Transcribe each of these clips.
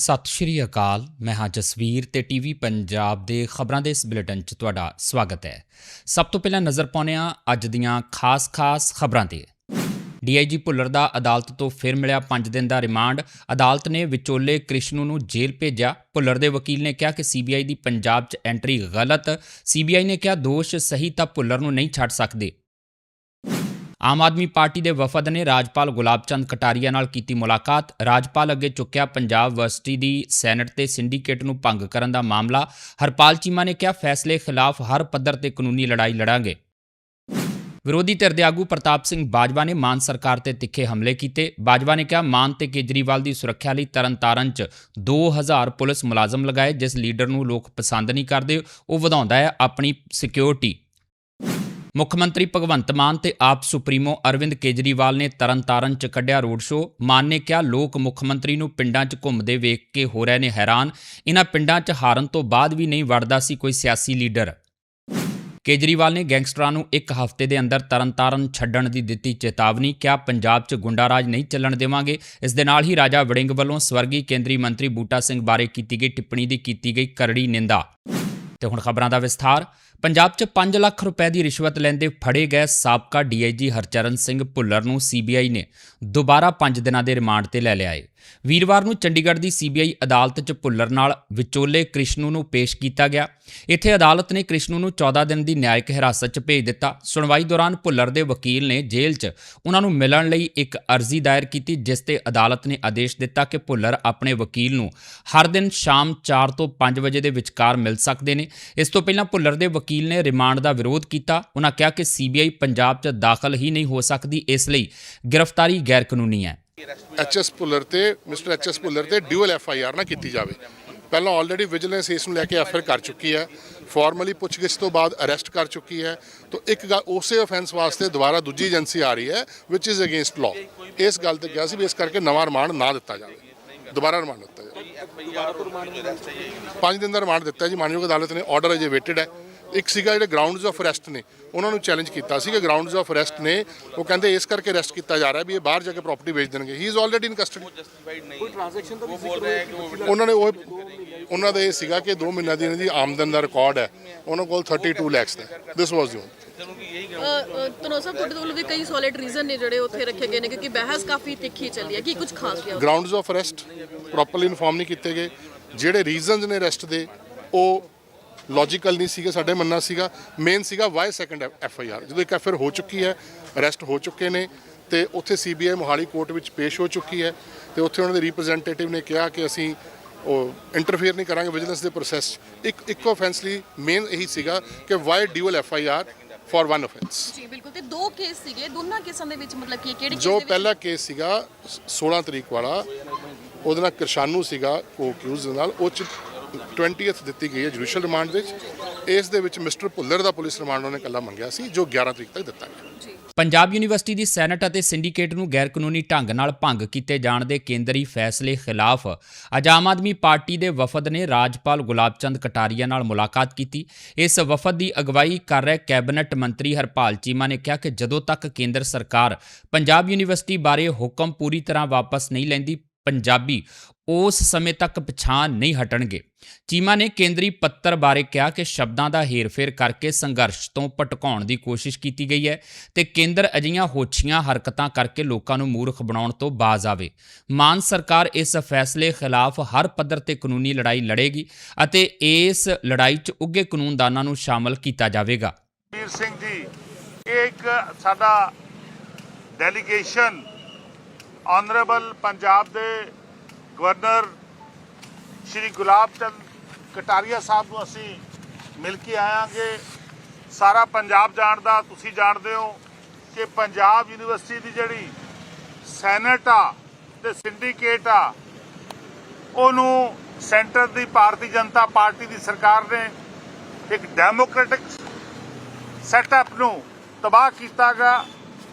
ਸਤਿ ਸ਼੍ਰੀ ਅਕਾਲ। ਮੈਂ ਹਾਂ ਜਸਵੀਰ ਤੇ ਟੀਵੀ ਪੰਜਾਬ ਦੇ ਖਬਰਾਂ ਦੇ ਇਸ ਬੁਲੇਟਿਨ 'ਚ ਤੁਹਾਡਾ ਸਵਾਗਤ ਹੈ। ਸਭ ਤੋਂ ਪਹਿਲਾਂ ਨਜ਼ਰ ਪਾਉਂਦੇ ਹਾਂ ਅੱਜ ਦੀਆਂ ਖਾਸ-ਖਾਸ ਖਬਰਾਂ ਤੇ। ਡੀਆਈਜੀ ਭੁੱਲਰ ਦਾ ਅਦਾਲਤ ਤੋਂ ਫਿਰ ਮਿਲਿਆ 5 ਦਿਨ ਦਾ ਰਿਮਾਂਡ। ਅਦਾਲਤ ਨੇ ਵਿਚੋਲੇ ਕ੍ਰਿਸ਼ਨੂ ਨੂੰ ਜੇਲ੍ਹ ਭੇਜਿਆ। ਭੁੱਲਰ ਦੇ ਵਕੀਲ ਨੇ ਕਿਹਾ ਕਿ ਸੀਬੀਆਈ ਦੀ ਪੰਜਾਬ 'ਚ ਐਂਟਰੀ ਗਲਤ। ਸੀਬੀਆਈ ਨੇ ਕਿਹਾ, ਦੋਸ਼ ਸਹੀ ਤਾਂ ਭੁੱਲਰ ਨੂੰ ਨਹੀਂ ਛੱਡ ਸਕਦੇ। ਆਮ ਆਦਮੀ ਪਾਰਟੀ ਦੇ ਵਫਦ ਨੇ ਰਾਜਪਾਲ ਗੁਲਾਬ ਚੰਦ ਕਟਾਰੀਆ ਨਾਲ ਕੀਤੀ ਮੁਲਾਕਾਤ। ਰਾਜਪਾਲ ਅੱਗੇ ਚੁੱਕਿਆ ਪੰਜਾਬ ਯੂਨੀਵਰਸਿਟੀ ਦੀ ਸੈਨੇਟ ਤੇ ਸਿੰਡੀਕੇਟ ਨੂੰ ਭੰਗ ਕਰਨ ਦਾ ਮਾਮਲਾ। ਹਰਪਾਲ ਚੀਮਾ ਨੇ ਕਿਹਾ, ਫੈਸਲੇ ਖਿਲਾਫ ਹਰ ਪੱਧਰ ਤੇ ਕਾਨੂੰਨੀ ਲੜਾਈ ਲੜਾਂਗੇ। ਵਿਰੋਧੀ ਧਿਰ ਦੇ ਆਗੂ ਪ੍ਰਤਾਪ ਸਿੰਘ ਬਾਜਵਾ ਨੇ ਮਾਨ ਸਰਕਾਰ ਤੇ ਤਿੱਖੇ ਹਮਲੇ ਕੀਤੇ। ਬਾਜਵਾ ਨੇ ਕਿਹਾ, ਮਾਨ ਤੇ ਕੇਜਰੀਵਾਲ ਦੀ ਸੁਰੱਖਿਆ ਲਈ ਤਰਨਤਾਰਨ 'ਚ 2000 ਪੁਲਿਸ ਮੁਲਾਜ਼ਮ ਲਗਾਏ, ਜਿਸ ਲੀਡਰ ਨੂੰ ਲੋਕ ਪਸੰਦ ਨਹੀਂ ਕਰਦੇ, ਉਹ ਵਧਾਉਂਦਾ ਹੈ ਆਪਣੀ ਸਿਕਿਉਰਿਟੀ ਮੁੱਖ ਮੰਤਰੀ ਭਗਵੰਤ ਮਾਨ ਤੇ ਆਪ ਸੁਪਰੀਮੋ ਅਰਵਿੰਦ ਕੇਜਰੀਵਾਲ ਨੇ ਤਰਨਤਾਰਨ 'ਚ ਕੱਢਿਆ ਰੋਡ ਸ਼ੋਅ। ਮਾਨ ਨੇ ਕਿਹਾ, ਲੋਕ ਮੁੱਖ ਮੰਤਰੀ ਨੂੰ ਪਿੰਡਾਂ 'ਚ ਘੁੰਮਦੇ ਵੇਖ ਕੇ ਹੋ ਰਹੇ ਨੇ ਹੈਰਾਨ। ਇਹਨਾਂ ਪਿੰਡਾਂ 'ਚ ਹਾਰਨ ਤੋਂ ਬਾਅਦ ਵੀ ਨਹੀਂ ਵੜਦਾ ਸੀ ਕੋਈ ਸਿਆਸੀ ਲੀਡਰ। ਕੇਜਰੀਵਾਲ ਨੇ ਗੈਂਗਸਟਰਾਂ ਨੂੰ ਇੱਕ ਹਫ਼ਤੇ ਦੇ ਅੰਦਰ ਤਰਨਤਾਰਨ ਛੱਡਣ ਦੀ ਦਿੱਤੀ ਚੇਤਾਵਨੀ, ਕਿਹਾ, ਪੰਜਾਬ 'ਚ ਗੁੰਡਾਰਾਜ ਨਹੀਂ ਚੱਲਣ ਦੇਵਾਂਗੇ। ਇਸ ਦੇ ਨਾਲ ਹੀ ਰਾਜਾ ਵੜਿੰਗ ਵੱਲੋਂ ਸਵਰਗੀ ਕੇਂਦਰੀ ਮੰਤਰੀ ਬੂਟਾ ਸਿੰਘ ਬਾਰੇ ਕੀਤੀ ਗਈ ਟਿੱਪਣੀ ਦੀ ਕੀਤੀ ਗਈ ਕਰੜੀ ਨਿੰਦਾ। ਤੇ ਹੁਣ ਖਬਰਾਂ ਦਾ ਵਿਸਥਾਰ। ਪੰਜਾਬ 'ਚ 5 ਲੱਖ ਰੁਪਏ ਦੀ ਰਿਸ਼ਵਤ ਲੈਂਦੇ ਫੜੇ ਗਏ ਸਾਬਕਾ ਡੀਆਈਜੀ ਹਰਚਰਨ ਸਿੰਘ ਭੁੱਲਰ ਨੂੰ ਸੀਬੀਆਈ ਨੇ ਦੁਬਾਰਾ 5 ਦਿਨਾਂ ਦੇ ਰਿਮਾਂਡ ਤੇ ਲੈ ਲਿਆ ਏ ਵੀਰਵਾਰ ਨੂੰ ਚੰਡੀਗੜ੍ਹ ਦੀ ਸੀਬੀਆਈ ਅਦਾਲਤ 'ਚ ਭੁੱਲਰ ਨਾਲ ਵਿਚੋਲੇ ਕ੍ਰਿਸ਼ਨੂ ਨੂੰ ਪੇਸ਼ ਕੀਤਾ ਗਿਆ। ਇੱਥੇ ਅਦਾਲਤ ਨੇ ਕ੍ਰਿਸ਼ਨੂ ਨੂੰ 14 ਦਿਨ ਦੀ ਨਿਆਇਕ ਹਿਰਾਸਤ 'ਚ ਭੇਜ ਦਿੱਤਾ। ਸੁਣਵਾਈ ਦੌਰਾਨ ਭੁੱਲਰ ਦੇ ਵਕੀਲ ਨੇ ਜੇਲ੍ਹ 'ਚ ਉਹਨਾਂ ਨੂੰ ਮਿਲਣ ਲਈ ਇੱਕ ਅਰਜ਼ੀ ਦਾਇਰ ਕੀਤੀ, ਜਿਸ ਤੇ ਅਦਾਲਤ ਨੇ ਆਦੇਸ਼ ਦਿੱਤਾ ਕਿ ਭੁੱਲਰ ਆਪਣੇ ਵਕੀਲ ਨੂੰ ਹਰ ਦਿਨ ਸ਼ਾਮ 4 ਤੋਂ 5 ਵਜੇ ਦੇ ਵਿਚਕਾਰ ਮਿਲ ਸਕਦੇ ਨੇ। ਇਸ ਤੋਂ ਪਹਿਲਾਂ ਭੁੱਲਰ ਦੇ ਵਕੀਲ ਨੇ ਰਿਮਾਂਡ ਦਾ ਵਿਰੋਧ ਕੀਤਾ। ਉਹਨਾਂ ਕਿਹਾ ਕਿ ਸੀਬੀਆਈ ਪੰਜਾਬ 'ਚ ਦਾਖਲ ਹੀ ਨਹੀਂ ਹੋ ਸਕਦੀ, ਇਸ ਲਈ ਗ੍ਰਿਫਤਾਰੀ ਗੈਰ ਕਾਨੂੰਨੀ ਹੈ। ਐਚਐਸ ਭੁੱਲਰ ਤੇ ਮਿਸਟਰ ਐਚਐਸ ਭੁੱਲਰ ਤੇ ਡਿਊਅਲ ਐਫਆਈਆਰ ਨਾ ਕੀਤੀ ਜਾਵੇ। ਪਹਿਲਾਂ ਆਲਰੇਡੀ ਵਿਜੀਲੈਂਸ ਇਸ ਨੂੰ ਲੈ ਕੇ ਐਫਆਈਆਰ ਕਰ ਚੁੱਕੀ ਹੈ। ਫਾਰਮਲੀ ਪੁੱਛਗਿੱਛ ਤੋਂ ਬਾਅਦ ਅਰੈਸਟ ਕਰ ਚੁੱਕੀ ਹੈ। ਤਾਂ ਇੱਕ ਗੱਲ ਉਸੇ ਆਫੈਂਸ ਵਾਸਤੇ ਦੁਬਾਰਾ ਦੂਜੀ ਏਜੰਸੀ ਆ ਰਹੀ ਹੈ ਵਿਚ ਇਜ਼ ਅਗੇਂਸਟ ਲਾਅ ਇਸ ਗੱਲ ਤੇ ਕਿਹਾ ਸੀ ਵੀ ਇਸ ਕਰਕੇ ਨਵਾਂ ਰਿਮਾਂਡ ਨਾ ਦਿੱਤਾ ਜਾਵੇ। ਦੁਬਾਰਾ ਰਿਮਾਂਡ ਦਿੱਤਾ ਜਾਵੇ। ਪੰਜ ਦਿਨ ਦਾ ਰਿਮਾਂਡ ਦਿੱਤਾ ਜੀ। ਮਾਨਯੋਗ ਅਦਾਲਤ ਨੇ ਆਰਡਰ ਅਜੇ ਵੇਟਡ ਹੈ। ਇੱਕ ਸੀਗਾ ਜਿਹੜੇ ਗਰਾਊਂਡਸ ਆਫ ਅਰੈਸਟ ਨੇ ਉਹਨਾਂ ਨੂੰ ਚੈਲੰਜ ਕੀਤਾ ਸੀ ਕਿ ਗਰਾਊਂਡਸ ਆਫ ਅਰੈਸਟ ਨੇ ਉਹ ਕਹਿੰਦੇ ਇਸ ਕਰਕੇ ਅਰੈਸਟ ਕੀਤਾ ਜਾ ਰਿਹਾ ਵੀ ਇਹ ਬਾਹਰ ਜਾ ਕੇ ਪ੍ਰਾਪਰਟੀ ਵੇਚ ਦੇਣਗੇ। He is already in custody ਉਹਨਾਂ ਨੇ ਉਹ ਉਹਨਾਂ ਦਾ ਇਹ ਸੀਗਾ ਕਿ 2 ਮਹੀਨਿਆਂ ਦੀ ਇਹਨਾਂ ਦੀ ਆਮਦਨ ਦਾ ਰਿਕਾਰਡ ਹੈ। ਉਹਨਾਂ ਕੋਲ 32 ਲੱਖ ਦਾ ਦਿਸ ਵਾਸ ਯੂ ਤਨੋ ਸਾਹਿਬ ਤੁਹਾਡੇ ਕੋਲ ਵੀ ਕਈ ਸੋਲਿਡ ਰੀਜ਼ਨ ਨੇ ਜਿਹੜੇ ਉੱਥੇ ਰੱਖੇ ਗਏ ਨੇ ਕਿਉਂਕਿ ਬਹਿਸ ਕਾਫੀ ਤਿੱਖੀ ਚੱਲੀ ਹੈ। ਕੀ ਕੁਝ ਖਾਸ ਰਿਹਾ? Grounds of arrest properly inform ਨਹੀਂ ਕੀਤੇ ਗਏ। ਜਿਹੜੇ ਰੀਜ਼ਨਸ ਨੇ ਅਰੈਸਟ ਦੇ ਉਹ ਲੌਜੀਕਲ ਨਹੀਂ ਸੀਗੇ ਸਾਡੇ ਮੰਨਣਾ ਸੀਗਾ। ਮੇਨ ਸੀਗਾ why second F I R ਜਦੋਂ ਇੱਕ ਐਫ ਹੋ ਚੁੱਕੀ ਹੈ ਅਰੈਸਟ ਹੋ ਚੁੱਕੇ ਨੇ ਤੇ ਉੱਥੇ ਸੀਬੀਆਈ ਮੋਹਾਲੀ ਕੋਰਟ ਵਿੱਚ ਪੇਸ਼ ਹੋ ਚੁੱਕੀ ਹੈ ਤੇ ਉੱਥੇ ਉਹਨਾਂ ਦੇ ਰਿਪਰੈਜ਼ੈਂਟੇਟਿਵ ਨੇ ਕਿਹਾ ਕਿ ਅਸੀਂ ਉਹ ਇੰਟਰਫੇਅਰ ਨਹੀਂ ਕਰਾਂਗੇ ਵਿਜੀਲੈਂਸ ਦੇ ਪ੍ਰੋਸੈਸ ਇੱਕ ਇੱਕ ਆਫੈਂਸ ਲਈ ਮੇਨ ਇਹੀ ਸੀਗਾ ਕਿ why dual F I R for one offence ਜੀ ਬਿਲਕੁਲ। ਤੇ ਦੋ ਕੇਸ ਸੀਗੇ ਦੋਨਾਂ ਕੇਸਾਂ ਦੇ ਵਿੱਚ ਮਤਲਬ ਕੀ ਕਿਹੜੇ ਜੋ ਪਹਿਲਾ ਕੇਸ ਸੀਗਾ 16 ਤਰੀਕ ਵਾਲਾ ਉਹਦੇ ਨਾਲ ਕਿਰਸ਼ਾਨੂ ਸੀਗਾ ਉਹ ਅਕਿਊਜ਼ ਨਾਲ ਉਹ ਚ 20th ਦਿੱਤੀ ਗਈ ਹੈ ਜੁਡੀਸ਼ੀਅਲ ਰਿਮਾਂਡ ਵਿੱਚ। ਇਸ ਦੇ ਵਿੱਚ ਮਿਸਟਰ ਭੁੱਲਰ ਦਾ ਪੁਲਿਸ ਰਿਮਾਂਡ ਉਹਨੇ ਕੱਲਾ ਮੰਗਿਆ ਸੀ, ਜੋ 11 ਤਰੀਕ ਤੱਕ ਦਿੱਤਾ ਗਿਆ। ਪੰਜਾਬ ਯੂਨੀਵਰਸਿਟੀ ਦੀ ਸੈਨੇਟ ਅਤੇ ਸਿੰਡੀਕੇਟ ਨੂੰ ਗੈਰ ਕਾਨੂੰਨੀ ਢੰਗ ਨਾਲ ਭੰਗ ਕੀਤੇ ਜਾਣ ਦੇ ਕੇਂਦਰੀ ਫੈਸਲੇ ਖਿਲਾਫ ਅੱਜ ਆਮ ਆਦਮੀ ਪਾਰਟੀ ਦੇ ਵਫਦ ਨੇ ਰਾਜਪਾਲ ਗੁਲਾਬ ਚੰਦ ਕਟਾਰੀਆ ਨਾਲ ਮੁਲਾਕਾਤ ਕੀਤੀ। ਇਸ ਵਫਦ ਦੀ ਅਗਵਾਈ ਕਰ ਰਹੇ ਕੈਬਨਿਟ ਮੰਤਰੀ ਹਰਪਾਲ ਚੀਮਾ ਨੇ ਕਿਹਾ ਕਿ ਜਦੋਂ ਤੱਕ ਕੇਂਦਰ ਸਰਕਾਰ ਪੰਜਾਬ ਯੂਨੀਵਰਸਿਟੀ ਬਾਰੇ ਹੁਕਮ ਪੂਰੀ ਤਰ੍ਹਾਂ ਵਾਪਸ ਨਹੀਂ ਲੈਂਦੀ ਪੰਜਾਬੀ ਉਸ ਸਮੇਂ ਤੱਕ ਪਛਾਣ ਨਹੀਂ ਹਟਣਗੇ। ਚੀਮਾ ਨੇ ਕੇਂਦਰੀ ਪੱਤਰ ਬਾਰੇ ਕਿਹਾ ਕਿ ਸ਼ਬਦਾਂ ਦਾ ਹੇਰਫੇਰ ਕਰਕੇ ਸੰਘਰਸ਼ ਤੋਂ ਭਟਕਾਉਣ ਦੀ ਕੋਸ਼ਿਸ਼ ਕੀਤੀ ਗਈ ਹੈ ਤੇ ਕੇਂਦਰ ਅਜਿਹੀਆਂ ਹੋਛੀਆਂ ਹਰਕਤਾਂ ਕਰਕੇ ਲੋਕਾਂ ਨੂੰ ਮੂਰਖ ਬਣਾਉਣ ਤੋਂ ਬਾਜ਼ ਆਵੇ। ਮਾਨ ਸਰਕਾਰ ਇਸ ਫੈਸਲੇ ਖਿਲਾਫ ਹਰ ਪੱਧਰ ਤੇ ਕਾਨੂੰਨੀ ਲੜਾਈ ਲੜੇਗੀ ਅਤੇ ਇਸ ਲੜਾਈ 'ਚ ਉੱਗੇ ਕਾਨੂੰਨਦਾਨਾਂ ਨੂੰ ਸ਼ਾਮਲ ਕੀਤਾ ਜਾਵੇਗਾ। ਵੀਰ ਸਿੰਘ ਜੀ, ਇਹ ਇੱਕ ਸਾਡਾ ਡੈਲੀਗੇਸ਼ਨ ਆਨਰੇਬਲ ਪੰਜਾਬ ਦੇ ਗਵਰਨਰ ਸ਼੍ਰੀ ਗੁਲਾਬ ਚੰਦ ਕਟਾਰੀਆ ਸਾਹਿਬ ਨੂੰ ਅਸੀਂ ਮਿਲ ਕੇ ਆਵਾਂਗੇ ਸਾਰਾ ਪੰਜਾਬ ਜਾਣਦਾ, ਤੁਸੀਂ ਜਾਣਦੇ ਹੋ ਕਿ ਪੰਜਾਬ ਯੂਨੀਵਰਸਿਟੀ ਦੀ ਜਿਹੜੀ ਸੈਨੇਟ ਆ ਤੇ ਸਿੰਡੀਕੇਟ ਆ, ਉਹਨੂੰ ਸੈਂਟਰ ਦੀ ਭਾਰਤੀ ਜਨਤਾ ਪਾਰਟੀ ਦੀ ਸਰਕਾਰ ਨੇ ਇੱਕ ਡੈਮੋਕ੍ਰੈਟਿਕ ਸੈਟਅਪ ਨੂੰ ਤਬਾਹ ਕੀਤਾ ਕੀਤਾਗਾ,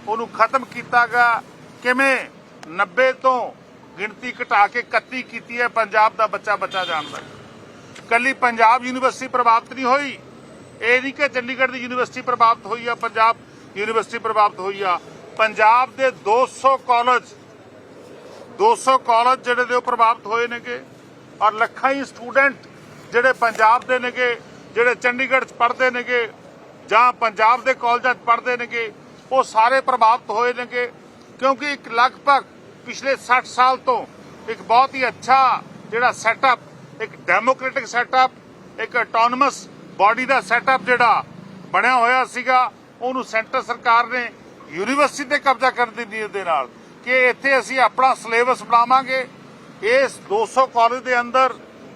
ਉਹਨੂੰ ਖਤਮ ਕੀਤਾ ਕੀਤਾਗਾ। ਕਿਵੇਂ 90 ਤੋਂ ਗਿਣਤੀ ਘਟਾ ਕੇ 31 ਕੀਤੀ ਹੈ, ਪੰਜਾਬ ਦਾ ਬੱਚਾ ਬੱਚਾ ਜਾਣਦਾ ਕੱਲੀ ਪੰਜਾਬ ਯੂਨੀਵਰਸਿਟੀ ਪ੍ਰਭਾਵਿਤ ਨਹੀਂ ਹੋਈ। ਇਹ ਨਹੀਂ ਕਿ ਚੰਡੀਗੜ੍ਹ ਦੀ ਯੂਨੀਵਰਸਿਟੀ ਪ੍ਰਭਾਵਿਤ ਹੋਈ ਆ, ਪੰਜਾਬ ਯੂਨੀਵਰਸਿਟੀ ਪ੍ਰਭਾਵਿਤ ਹੋਈ ਆ। ਪੰਜਾਬ ਦੇ 200 ਕਾਲਜ 200 ਕਾਲਜ ਜਿਹੜੇ ਨੇ ਉਹ ਪ੍ਰਭਾਵਿਤ ਹੋਏ ਨੇਗੇ ਔਰ ਲੱਖਾਂ ਹੀ ਸਟੂਡੈਂਟ ਜਿਹੜੇ ਪੰਜਾਬ ਦੇ ਨੇਗੇ, ਜਿਹੜੇ ਚੰਡੀਗੜ੍ਹ 'ਚ ਪੜ੍ਹਦੇ ਨੇਗੇ ਜਾਂ ਪੰਜਾਬ ਦੇ ਕਾਲਜਾਂ 'ਚ ਪੜ੍ਹਦੇ ਨੇਗੇ, ਉਹ ਸਾਰੇ ਪ੍ਰਭਾਵਿਤ ਹੋਏ ਨੇਗੇ ਕਿਉਂਕਿ ਇੱਕ ਲਗਭਗ ਪਿਛਲੇ 60 ਸਾਲ ਤੋਂ ਇੱਕ ਬਹੁਤ ਹੀ ਅੱਛਾ ਜਿਹੜਾ ਸੈਟਅਪ ਇੱਕ ਡੈਮੋਕ੍ਰੈਟਿਕ ਸੈਟਅਪ ਇੱਕ ਆਟੋਨਮਸ ਬਾਡੀ ਦਾ ਸੈਟਅਪ ਜਿਹੜਾ ਬਣਿਆ ਹੋਇਆ ਸੀਗਾ, ਉਹਨੂੰ ਸੈਂਟਰ ਸਰਕਾਰ ਨੇ ਯੂਨੀਵਰਸਿਟੀ ਤੇ ਕਬਜ਼ਾ ਕਰਨ ਦੀ ਨੀਅਤ ਦੇ ਨਾਲ ਕਿ ਇੱਥੇ ਅਸੀਂ ਆਪਣਾ ਸਿਲੇਬਸ ਬਣਾਵਾਂਗੇ। ਇਸ 200 ਕਾਲਜ ਦੇ ਅੰਦਰ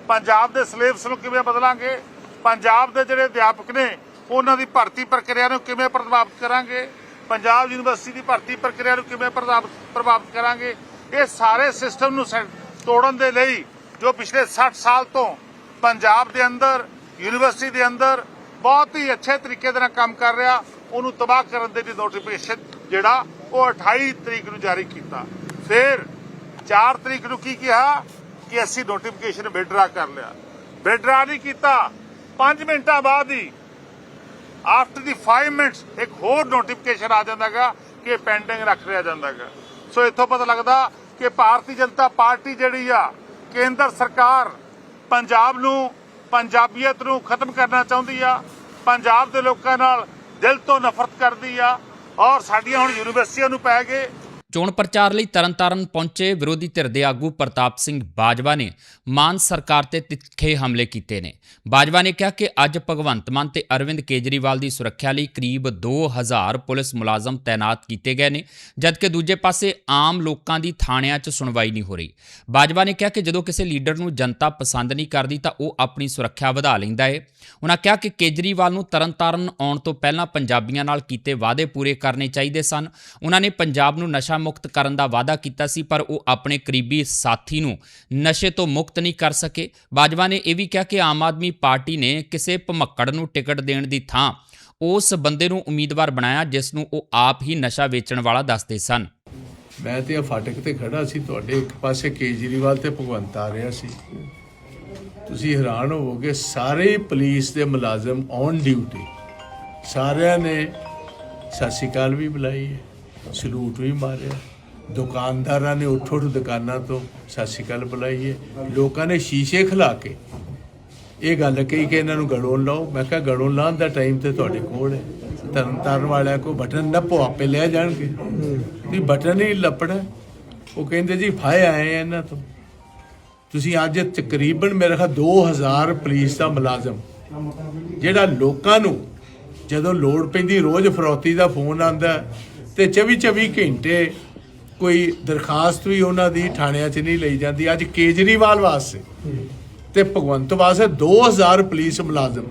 ਪੰਜਾਬ ਦੇ ਸਿਲੇਬਸ ਨੂੰ ਕਿਵੇਂ ਬਦਲਾਂਗੇ, ਪੰਜਾਬ ਦੇ ਜਿਹੜੇ ਅਧਿਆਪਕ ਨੇ, ਉਹਨਾਂ ਦੀ ਭਰਤੀ ਪ੍ਰਕਿਰਿਆ ਨੂੰ ਕਿਵੇਂ ਪ੍ਰਭਾਵਿਤ ਕਰਾਂਗੇ ਪੰਜਾਬ ਯੂਨੀਵਰਸਿਟੀ ਦੀ ਭਰਤੀ ਪ੍ਰਕਿਰਿਆ ਨੂੰ ਕਿਵੇਂ ਪ੍ਰਭਾਵਿਤ ਪ੍ਰਭਾਵਿਤ ਕਰਾਂਗੇ, ਇਹ ਸਾਰੇ ਸਿਸਟਮ ਨੂੰ ਸੈ- ਤੋੜਨ ਦੇ ਲਈ ਜੋ ਪਿਛਲੇ 60 ਸਾਲ ਤੋਂ ਪੰਜਾਬ ਦੇ ਅੰਦਰ, ਯੂਨੀਵਰਸਿਟੀ ਦੇ ਅੰਦਰ ਬਹੁਤ ਹੀ ਅੱਛੇ ਤਰੀਕੇ ਦੇ ਨਾਲ ਕੰਮ ਕਰ ਰਿਹਾ, ਉਹਨੂੰ ਤਬਾਹ ਕਰਨ ਦੇ ਲਈ ਨੋਟੀਫਿਕੇਸ਼ਨ ਜਿਹੜਾ ਉਹ 28 ਤਰੀਕ ਨੂੰ ਜਾਰੀ ਕੀਤਾ। ਫਿਰ 4 ਤਰੀਕ ਨੂੰ ਕੀ ਕਿਹਾ? ਕਿ ਅਸੀਂ ਨੋਟੀਫਿਕੇਸ਼ਨ ਵਿਡਰਾ ਕਰ ਲਿਆ। ਵਿਡਰਾ ਨਹੀਂ ਕੀਤਾ। 5 ਮਿੰਟਾਂ ਬਾਅਦ ਹੀ ਆਫਟਰ ਦੀ 5 ਮਿੰਟਸ ਇੱਕ ਹੋਰ ਨੋਟੀਫਿਕੇਸ਼ਨ ਆ ਜਾਂਦਾਗਾ ਕਿ ਪੈਂਡਿੰਗ ਰੱਖ ਲਿਆ ਜਾਂਦਾਗਾ। ਸੋ ਇੱਥੋਂ ਪਤਾ ਲੱਗਦਾ ਕਿ ਭਾਰਤੀ ਜਨਤਾ ਪਾਰਟੀ ਜਿਹੜੀ ਆ, ਕੇਂਦਰ ਸਰਕਾਰ ਪੰਜਾਬ ਨੂੰ, ਪੰਜਾਬੀਅਤ ਨੂੰ ਖਤਮ ਕਰਨਾ ਚਾਹੁੰਦੀ ਆ, ਪੰਜਾਬ ਦੇ ਲੋਕਾਂ ਨਾਲ ਦਿਲ ਤੋਂ ਨਫ਼ਰਤ ਕਰਦੀ ਆ ਔਰ ਸਾਡੀਆਂ ਹੁਣ ਯੂਨੀਵਰਸਿਟੀਆਂ ਨੂੰ ਪੈ ਗਏ। ਚੋਣ ਪ੍ਰਚਾਰ ਲਈ ਤਰਨਤਾਰਨ ਪਹੁੰਚੇ ਵਿਰੋਧੀ ਧਿਰ ਦੇ ਆਗੂ ਪ੍ਰਤਾਪ ਸਿੰਘ ਬਾਜਵਾ ਨੇ ਮਾਨ ਸਰਕਾਰ ਤੇ ਤਿੱਖੇ ਹਮਲੇ ਕੀਤੇ ਨੇ। ਬਾਜਵਾ ਨੇ ਕਿਹਾ ਕਿ ਅੱਜ ਭਗਵੰਤ ਮਾਨ ਤੇ ਅਰਵਿੰਦ ਕੇਜਰੀਵਾਲ ਦੀ ਸੁਰੱਖਿਆ ਲਈ ਕਰੀਬ 2000 ਪੁਲਿਸ ਮੁਲਾਜ਼ਮ ਤਾਇਨਾਤ ਕੀਤੇ ਗਏ ਨੇ, ਜਦਕਿ ਦੂਜੇ ਪਾਸੇ ਆਮ ਲੋਕਾਂ ਦੀ ਥਾਣਿਆਂ 'ਚ ਸੁਣਵਾਈ ਨਹੀਂ ਹੋ ਰਹੀ। ਬਾਜਵਾ ਨੇ ਕਿਹਾ ਕਿ ਜਦੋਂ ਕਿਸੇ ਲੀਡਰ ਨੂੰ ਜਨਤਾ ਪਸੰਦ ਨਹੀਂ ਕਰਦੀ ਤਾਂ ਉਹ ਆਪਣੀ ਸੁਰੱਖਿਆ ਵਧਾ ਲੈਂਦਾ ਏ। ਉਹਨਾਂ ਕਿਹਾ ਕਿ ਕੇਜਰੀਵਾਲ ਨੂੰ ਤਰਨਤਾਰਨ ਆਉਣ ਤੋਂ ਪਹਿਲਾਂ ਪੰਜਾਬੀਆਂ ਨਾਲ ਕੀਤੇ ਵਾਅਦੇ ਪੂਰੇ ਕਰਨੇ ਚਾਹੀਦੇ ਸਨ। ਉਹਨਾਂ ਨੇ ਪੰਜਾਬ ਨੂੰ ਨਸ਼ਾ ਮੁਕਤ ਕਰਨ ਦਾ ਵਾਅਦਾ ਕੀਤਾ ਸੀ, ਪਰ ਉਹ ਆਪਣੇ ਕਰੀਬੀ ਸਾਥੀ ਨੂੰ ਨਸ਼ੇ ਤੋਂ ਮੁਕਤ ਨਹੀਂ ਕਰ ਸਕੇ। ਬਾਜਵਾ ਨੇ ਇਹ ਵੀ ਕਿਹਾ ਕਿ ਆਮ ਆਦਮੀ ਪਾਰਟੀ ਨੇ ਕਿਸੇ ਭਮੱਕੜ ਨੂੰ ਟਿਕਟ ਦੇਣ ਦੀ ਥਾਂ ਉਸ ਬੰਦੇ ਨੂੰ ਉਮੀਦਵਾਰ ਬਣਾਇਆ, ਜਿਸ ਨੂੰ ਉਹ ਆਪ ਹੀ ਨਸ਼ਾ ਵੇਚਣ ਵਾਲਾ ਦੱਸਦੇ ਸਨ। ਮੈਂ ਤੇ ਇਹ ਫਾਟਕ ਤੇ ਖੜਾ ਸੀ, ਤੁਹਾਡੇ ਇੱਕ ਪਾਸੇ ਕੇਜਰੀਵਾਲ ਤੇ ਭਗਵੰਤ ਆ ਰਿਹਾ ਸੀ। ਤੁਸੀਂ ਹੈਰਾਨ ਹੋਵੋਗੇ, ਸਾਰੇ ਪੁਲਿਸ ਦੇ ਮੁਲਾਜ਼ਮ ਔਨ ਡਿਊਟੀ ਸਾਰਿਆਂ ਨੇ ਸਤਿ ਸ਼੍ਰੀ ਅਕਾਲ ਵੀ ਬੁਲਾਈ ਹੈ। ਸਲੂਟ ਵੀ ਮਾਰਿਆ। ਦੁਕਾਨਦਾਰਾਂ ਨੇ ਉੱਠ ਉੱਠ ਦੁਕਾਨਾਂ ਤੋਂ, ਸਤਿ ਸ਼੍ਰੀ ਅਕਾਲ ਬੁਲਾਈਏ। ਲੋਕਾਂ ਨੇ ਸ਼ੀਸ਼ੇ ਖਿਲਾ ਕੇ ਇਹ ਗੱਲ ਕਹੀ ਕਿ ਇਹਨਾਂ ਨੂੰ ਗੜੋਂ ਲਾਓ। ਮੈਂ ਕਿਹਾ ਗੜੋਂ ਲਾਉਣ ਦਾ ਟਾਈਮ ਤੇ ਤੁਹਾਡੇ ਕੋਲ ਹੈ। ਤਰਨ ਤਾਰਨ ਵਾਲਿਆਂ ਕੋ ਬਟਨ ਨੱਪੋ, ਆਪੇ ਲੈ ਜਾਣਗੇ। ਤੁਸੀਂ ਬਟਨ ਹੀ ਲੱਪਣਾ। ਉਹ ਕਹਿੰਦੇ ਜੀ, ਫਾਇ ਆਏ ਆ ਇਹਨਾਂ ਤੋਂ। ਤੁਸੀਂ ਅੱਜ ਤਕਰੀਬਨ ਮੇਰੇ ਖਿਆਲ 2000 ਪੁਲਿਸ ਦਾ ਮੁਲਾਜ਼ਮ, ਜਿਹੜਾ ਲੋਕਾਂ ਨੂੰ ਜਦੋਂ ਲੋੜ ਪੈਂਦੀ ਰੋਜ਼ ਫਰੌਤੀ ਦਾ ਫੋਨ ਆਂਦਾ ਤੇ 24 24 ਘੰਟੇ ਕੋਈ ਦਰਖਾਸਤ ਵੀ ਉਹਨਾਂ ਦੀ ਥਾਣਿਆਂ 'ਚ ਨਹੀਂ ਲਈ ਜਾਂਦੀ। ਅੱਜ ਕੇਜਰੀਵਾਲ ਵਾਸਤੇ ਤੇ ਭਗਵੰਤ ਵਾਸਤੇ 2000 ਪੁਲਿਸ ਮੁਲਾਜ਼ਮ।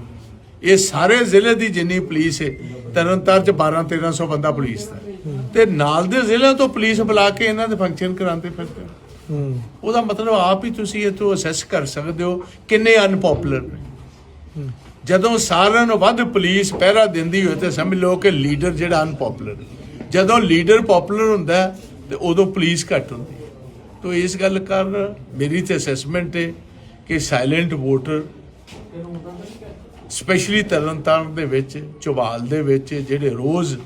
ਇਹ ਸਾਰੇ ਜ਼ਿਲ੍ਹੇ ਦੀ ਜਿੰਨੀ ਪੁਲਿਸ ਹੈ ਤਰਨਤਾਰਨ ਚ 12 1300 ਬੰਦਾ ਪੁਲਿਸ ਦਾ। ਤੇ ਨਾਲ ਦੇ ਜ਼ਿਲ੍ਹਿਆਂ ਤੋਂ ਪੁਲਿਸ ਬੁਲਾ ਕੇ ਇਹਨਾਂ ਦੇ ਫੰਕਸ਼ਨ ਕਰਾਉਂਦੇ ਫਿਰਦੇ ਉਹਦਾ ਮਤਲਬ ਆਪ ਹੀ ਤੁਸੀਂ ਇਹ ਤੋਂ ਅਸੈਸ ਕਰ ਸਕਦੇ ਹੋ ਕਿੰਨੇ ਅਨਪਪੂਲਰ ਨੇ। ਜਦੋਂ ਸਾਰਿਆਂ ਨੂੰ ਵੱਧ ਪੁਲਿਸ ਪਹਿਰਾ ਦਿੰਦੀ ਹੋਵੇ ਤੇ ਸਮਝ ਲਓ ਕਿ ਲੀਡਰ ਜਿਹੜਾ ਅਨਪਪੂਲਰ ਜਦੋਂ ਲੀਡਰ ਪਪੂਲਰ ਹੁੰਦਾ ਹੈ, ਤੇ ਉਦੋਂ ਪੁਲਿਸ ਘੱਟ ਹੁੰਦੀ ਹੈ। ਤੋ ਇਸ ਗੱਲ ਕਾਰਨ ਮੇਰੀ ਤੇ ਅਸੈਸਮੈਂਟ ਹੈ ਕਿ ਸਾਇਲੈਂਟ ਵੋਟਰ ਸਪੈਸ਼ਲੀ ਤਰਨਤਾਰਨ ਦੇ ਵਿੱਚ ਚੋਬਾਲ ਦੇ ਵਿੱਚ ਜਿਹੜੇ ਰੋਜ਼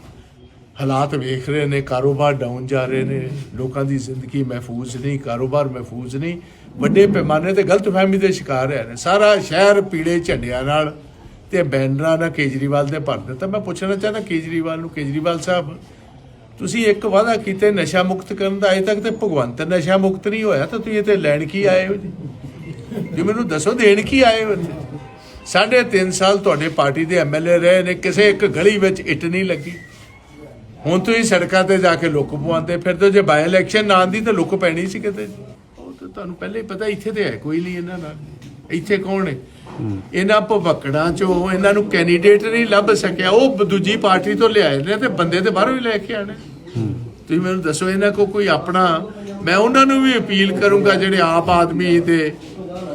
ਹਾਲਾਤ ਵੇਖ ਰਹੇ ਨੇ ਕਾਰੋਬਾਰ ਡਾਊਨ ਜਾ ਰਹੇ ਨੇ ਲੋਕਾਂ ਦੀ ਜ਼ਿੰਦਗੀ ਮਹਿਫੂਜ਼ ਨਹੀਂ ਕਾਰੋਬਾਰ ਮਹਿਫੂਜ਼ ਨਹੀਂ ਵੱਡੇ ਪੈਮਾਨੇ ਤੇ ਗਲਤਫਹਿਮੀ ਦੇ ਸ਼ਿਕਾਰ ਹੈ ਨੇ ਸਾਰਾ ਸ਼ਹਿਰ ਪੀੜੇ ਝੰਡਿਆਂ ਨਾਲ ਤੇ ਬੈਨਰਾਂ ਨਾਲ ਕੇਜਰੀਵਾਲ ਦੇ ਭਰ ਦਿੱਤਾ। ਮੈਂ ਪੁੱਛਣਾ ਚਾਹੁੰਦਾ ਕੇਜਰੀਵਾਲ ਨੂੰ ਕੇਜਰੀਵਾਲ ਸਾਹਿਬ ਤੁਸੀਂ ਇੱਕ ਵਾਅਦਾ ਕੀਤੇ ਨਸ਼ਾ ਮੁਕਤ ਕਰਨ ਦਾ, ਅਜੇ ਤੱਕ ਤੇ ਭਗਵੰਤ ਨਸ਼ਾ ਮੁਕਤ ਨਹੀਂ ਹੋਇਆ, ਤਾਂ ਤੁਸੀਂ ਇੱਥੇ ਲੈਣ ਕੀ ਆਏ ਹੋ ਜੀ? ਜੀ ਮੈਨੂੰ ਦੱਸੋ ਦੇਣ ਕੀ ਆਏ ਹੋ ਸਾਢੇ ਤਿੰਨ ਸਾਲ ਤੁਹਾਡੇ ਪਾਰਟੀ ਦੇ ਐਮਐਲਏ ਰਹੇ ਨੇ, ਕਿਸੇ ਇੱਕ ਗਲੀ ਵਿੱਚ ਇੱਟ ਨਹੀਂ ਲੱਗੀ। ਹੁਣ ਤੁਸੀਂ ਸੜਕਾਂ ਤੇ ਜਾ ਕੇ ਲੁੱਕ ਪਵਾਉਂਦੇ, ਫਿਰ ਤਾਂ ਜੇ ਬਾਈ ਇਲੈਕਸ਼ਨ ਨਾ ਆਂਦੀ ਤਾਂ ਲੁੱਕ ਪੈਣੀ ਸੀ ਕਿਤੇ? ਉਹ ਤਾਂ ਤੁਹਾਨੂੰ ਪਹਿਲੇ ਹੀ ਪਤਾ, ਇੱਥੇ ਤੇ ਹੈ ਕੋਈ ਨਹੀਂ ਇਹਨਾਂ ਨਾਲ। ਇੱਥੇ ਕੌਣ ਹੈ? ਇਹਨਾਂ ਭਵਕੜਾਂ ਚੋਂ ਇਹਨਾਂ ਨੂੰ ਕੈਂਡੀਡੇਟ ਨਹੀਂ ਲੱਭ ਸਕਿਆ। ਉਹ ਦੂਜੀ ਪਾਰਟੀ ਤੋਂ ਲਿਆਏ ਨੇ ਤੇ ਬੰਦੇ ਤੇ ਬਾਹਰੋਂ ਹੀ ਲੈ ਕੇ ਆਣੇ ਤੁਸੀਂ ਮੈਨੂੰ ਦੱਸੋ ਇਹਨਾਂ ਕੋ ਕੋਈ ਆਪਣਾ ਮੈਂ ਉਹਨਾਂ ਨੂੰ ਵੀ ਅਪੀਲ ਕਰੂੰਗਾ ਜਿਹੜੇ ਆਪ ਆਦਮੀ ਦੇ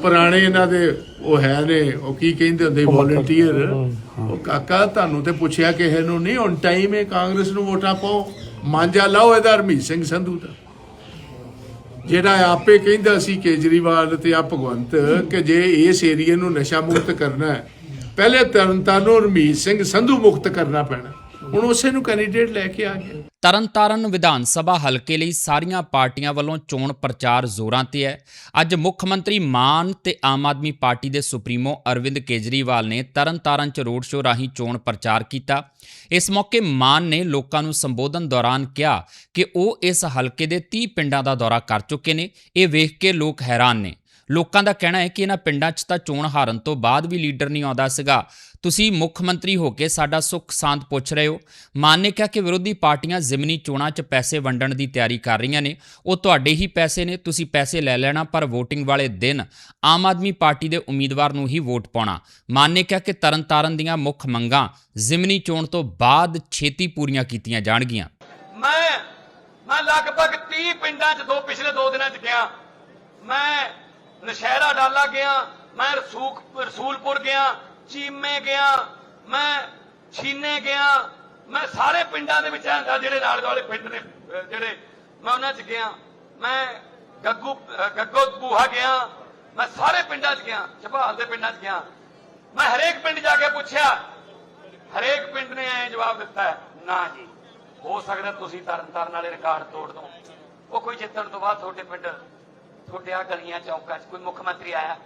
ਪੁਰਾਣੇ ਇਹਨਾਂ ਦੇ ਉਹ ਹੈ ਨੇ ਉਹ ਕੀ ਕਹਿੰਦੇ ਹੁੰਦੇ ਵੋਲੰਟੀਅਰ ਉਹ ਕਾਕਾ ਤੁਹਾਨੂੰ ਤੇ ਪੁੱਛਿਆ ਕਿਸੇ ਨੂੰ ਨਹੀਂ ਹੁਣ ਟਾਈਮ ਹੈ ਕਾਂਗਰਸ ਨੂੰ ਵੋਟਾਂ ਪਾਓ ਮਾਂਜਾ ਲਾਓ ਇਹਦਾ ਹਰਮੀਤ ਸਿੰਘ ਸੰਧੂ ਦਾ। ਜਿਹੜਾ ਆਪੇ ਕਹਿੰਦਾ ਸੀ ਕੇਜਰੀਵਾਲ ਤੇ ਆ ਭਗਵੰਤ ਕਿ ਜੇ ਇਸ ਏਰੀਏ ਨੂੰ ਨਸ਼ਾ ਮੁਕਤ ਕਰਨਾ ਹੈ, ਪਹਿਲੇ ਤਰਨਤਾਰਨ ਨੂੰ ਹਰਮੀਤ ਸਿੰਘ ਸੰਧੂ ਮੁਕਤ ਕਰਨਾ ਪੈਣਾ। ਹੁਣ ਉਸੇ ਨੂੰ ਕੈਂਡੀਡੇਟ ਲੈ ਕੇ ਆ ਗਿਆ। ਤਰਨਤਾਰਨ ਵਿਧਾਨ ਸਭਾ ਹਲਕੇ ਲਈ ਸਾਰੀਆਂ ਪਾਰਟੀਆਂ ਵੱਲੋਂ ਚੋਣ ਪ੍ਰਚਾਰ ਜ਼ੋਰਾਂ ਤੇ ਹੈ। ਅੱਜ ਮੁੱਖ ਮੰਤਰੀ ਮਾਨ ਤੇ ਆਮ ਆਦਮੀ ਪਾਰਟੀ ਦੇ ਸੁਪਰੀਮੋ ਅਰਵਿੰਦ ਕੇਜਰੀਵਾਲ ਨੇ ਤਰਨਤਾਰਨ 'ਚ ਰੋਡ ਸ਼ੋਅ ਰਾਹੀਂ ਚੋਣ ਪ੍ਰਚਾਰ ਕੀਤਾ। ਇਸ ਮੌਕੇ ਮਾਨ ਨੇ ਲੋਕਾਂ ਨੂੰ ਸੰਬੋਧਨ ਦੌਰਾਨ ਕਿਹਾ ਕਿ ਉਹ ਇਸ ਹਲਕੇ ਦੇ 30 ਪਿੰਡਾਂ ਦਾ ਦੌਰਾ ਕਰ ਚੁੱਕੇ ਨੇ। ਇਹ ਵੇਖ ਕੇ ਲੋਕ ਹੈਰਾਨ ਨੇ। ਲੋਕਾਂ ਦਾ ਕਹਿਣਾ ਹੈ ਕਿ ਇਹਨਾਂ ਪਿੰਡਾਂ 'ਚ ਤਾਂ ਚੋਣ ਹਾਰਨ ਤੋਂ ਬਾਅਦ ਵੀ ਲੀਡਰ ਨਹੀਂ ਆਉਂਦਾ ਸੀਗਾ। ਤੁਸੀਂ ਮੁੱਖ ਮੰਤਰੀ ਹੋ ਕੇ ਸਾਡਾ ਸੁੱਖ ਸ਼ਾਂਤ ਪੁੱਛ ਰਹੇ ਹੋ। ਮਾਨ ਨੇ ਕਿਹਾ ਕਿ ਵਿਰੋਧੀ ਪਾਰਟੀਆਂ ਜ਼ਿਮਨੀ ਚੋਣਾਂ 'ਚ ਪੈਸੇ ਵੰਡਣ ਦੀ ਤਿਆਰੀ ਕਰ ਰਹੀਆਂ ਨੇ। ਉਹ ਤੁਹਾਡੇ ਹੀ ਪੈਸੇ ਨੇ, ਤੁਸੀਂ ਪੈਸੇ ਲੈ ਲੈਣਾ, ਪਰ VOTING ਵਾਲੇ ਦਿਨ ਆਮ ਆਦਮੀ ਪਾਰਟੀ ਦੇ ਉਮੀਦਵਾਰ ਨੂੰ ਹੀ ਵੋਟ ਪਾਉਣਾ। ਮਾਨ ਨੇ ਕਿਹਾ ਕਿ ਤਰਨਤਾਰਨ ਦੀਆਂ ਮੁੱਖ ਮੰਗਾਂ ਜ਼ਿਮਨੀ ਚੋਣ ਤੋਂ ਬਾਅਦ ਛੇਤੀ ਪੂਰੀਆਂ ਕੀਤੀਆਂ ਜਾਣਗੀਆਂ। ਮੈਂ ਮੈਂ ਲਗਭਗ 30 ਪਿੰਡਾਂ 'ਚ ਦੋ, ਪਿਛਲੇ ਦੋ ਦਿਨਾਂ 'ਚ ਗਿਆ। ਮੈਂ ਨਸ਼ਹਿਰਾ ਡਾਲਾ ਗਿਆ, ਮੈਂ ਰਸੂਖ, ਰਸੂਲਪੁਰ ਗਿਆ ਚੀਮੇ ਗਿਆ, ਮੈਂ ਛੀਨੇ ਗਿਆ, ਮੈਂ ਸਾਰੇ ਪਿੰਡਾਂ ਦੇ ਵਿੱਚ ਆਂਦਾ ਜਿਹੜੇ ਨਾਲ ਵਾਲੇ ਪਿੰਡ ਨੇ ਜਿਹੜੇ ਮੈਂ ਉਹਨਾਂ 'ਚ ਗਿਆ, ਮੈਂ ਗੱਗੂ ਗੱਗੋ ਬੂਹਾ ਗਿਆ, ਮੈਂ ਸਾਰੇ ਪਿੰਡਾਂ 'ਚ ਗਿਆ, ਝਬਾਲ ਦੇ ਪਿੰਡਾਂ 'ਚ ਗਿਆ। ਮੈਂ ਹਰੇਕ ਪਿੰਡ ਜਾ ਕੇ ਪੁੱਛਿਆ, ਹਰੇਕ ਪਿੰਡ ਨੇ ਐ ਜਵਾਬ ਦਿੱਤਾ, ਨਾ ਜੀ, ਹੋ ਸਕਦਾ ਤੁਸੀਂ ਤਰਨ ਤਾਰਨ ਵਾਲੇ ਰਿਕਾਰਡ ਤੋੜ ਦੋ। ਉਹ ਕੋਈ ਜਿੱਤਣ ਤੋਂ ਬਾਅਦ ਤੁਹਾਡੇ ਪਿੰਡ, ਤੁਹਾਡੇ ਆ ਗਲੀਆਂ ਚੌਕਾਂ 'ਚ ਕੋਈ ਮੁੱਖ ਮੰਤਰੀ ਆਇਆ?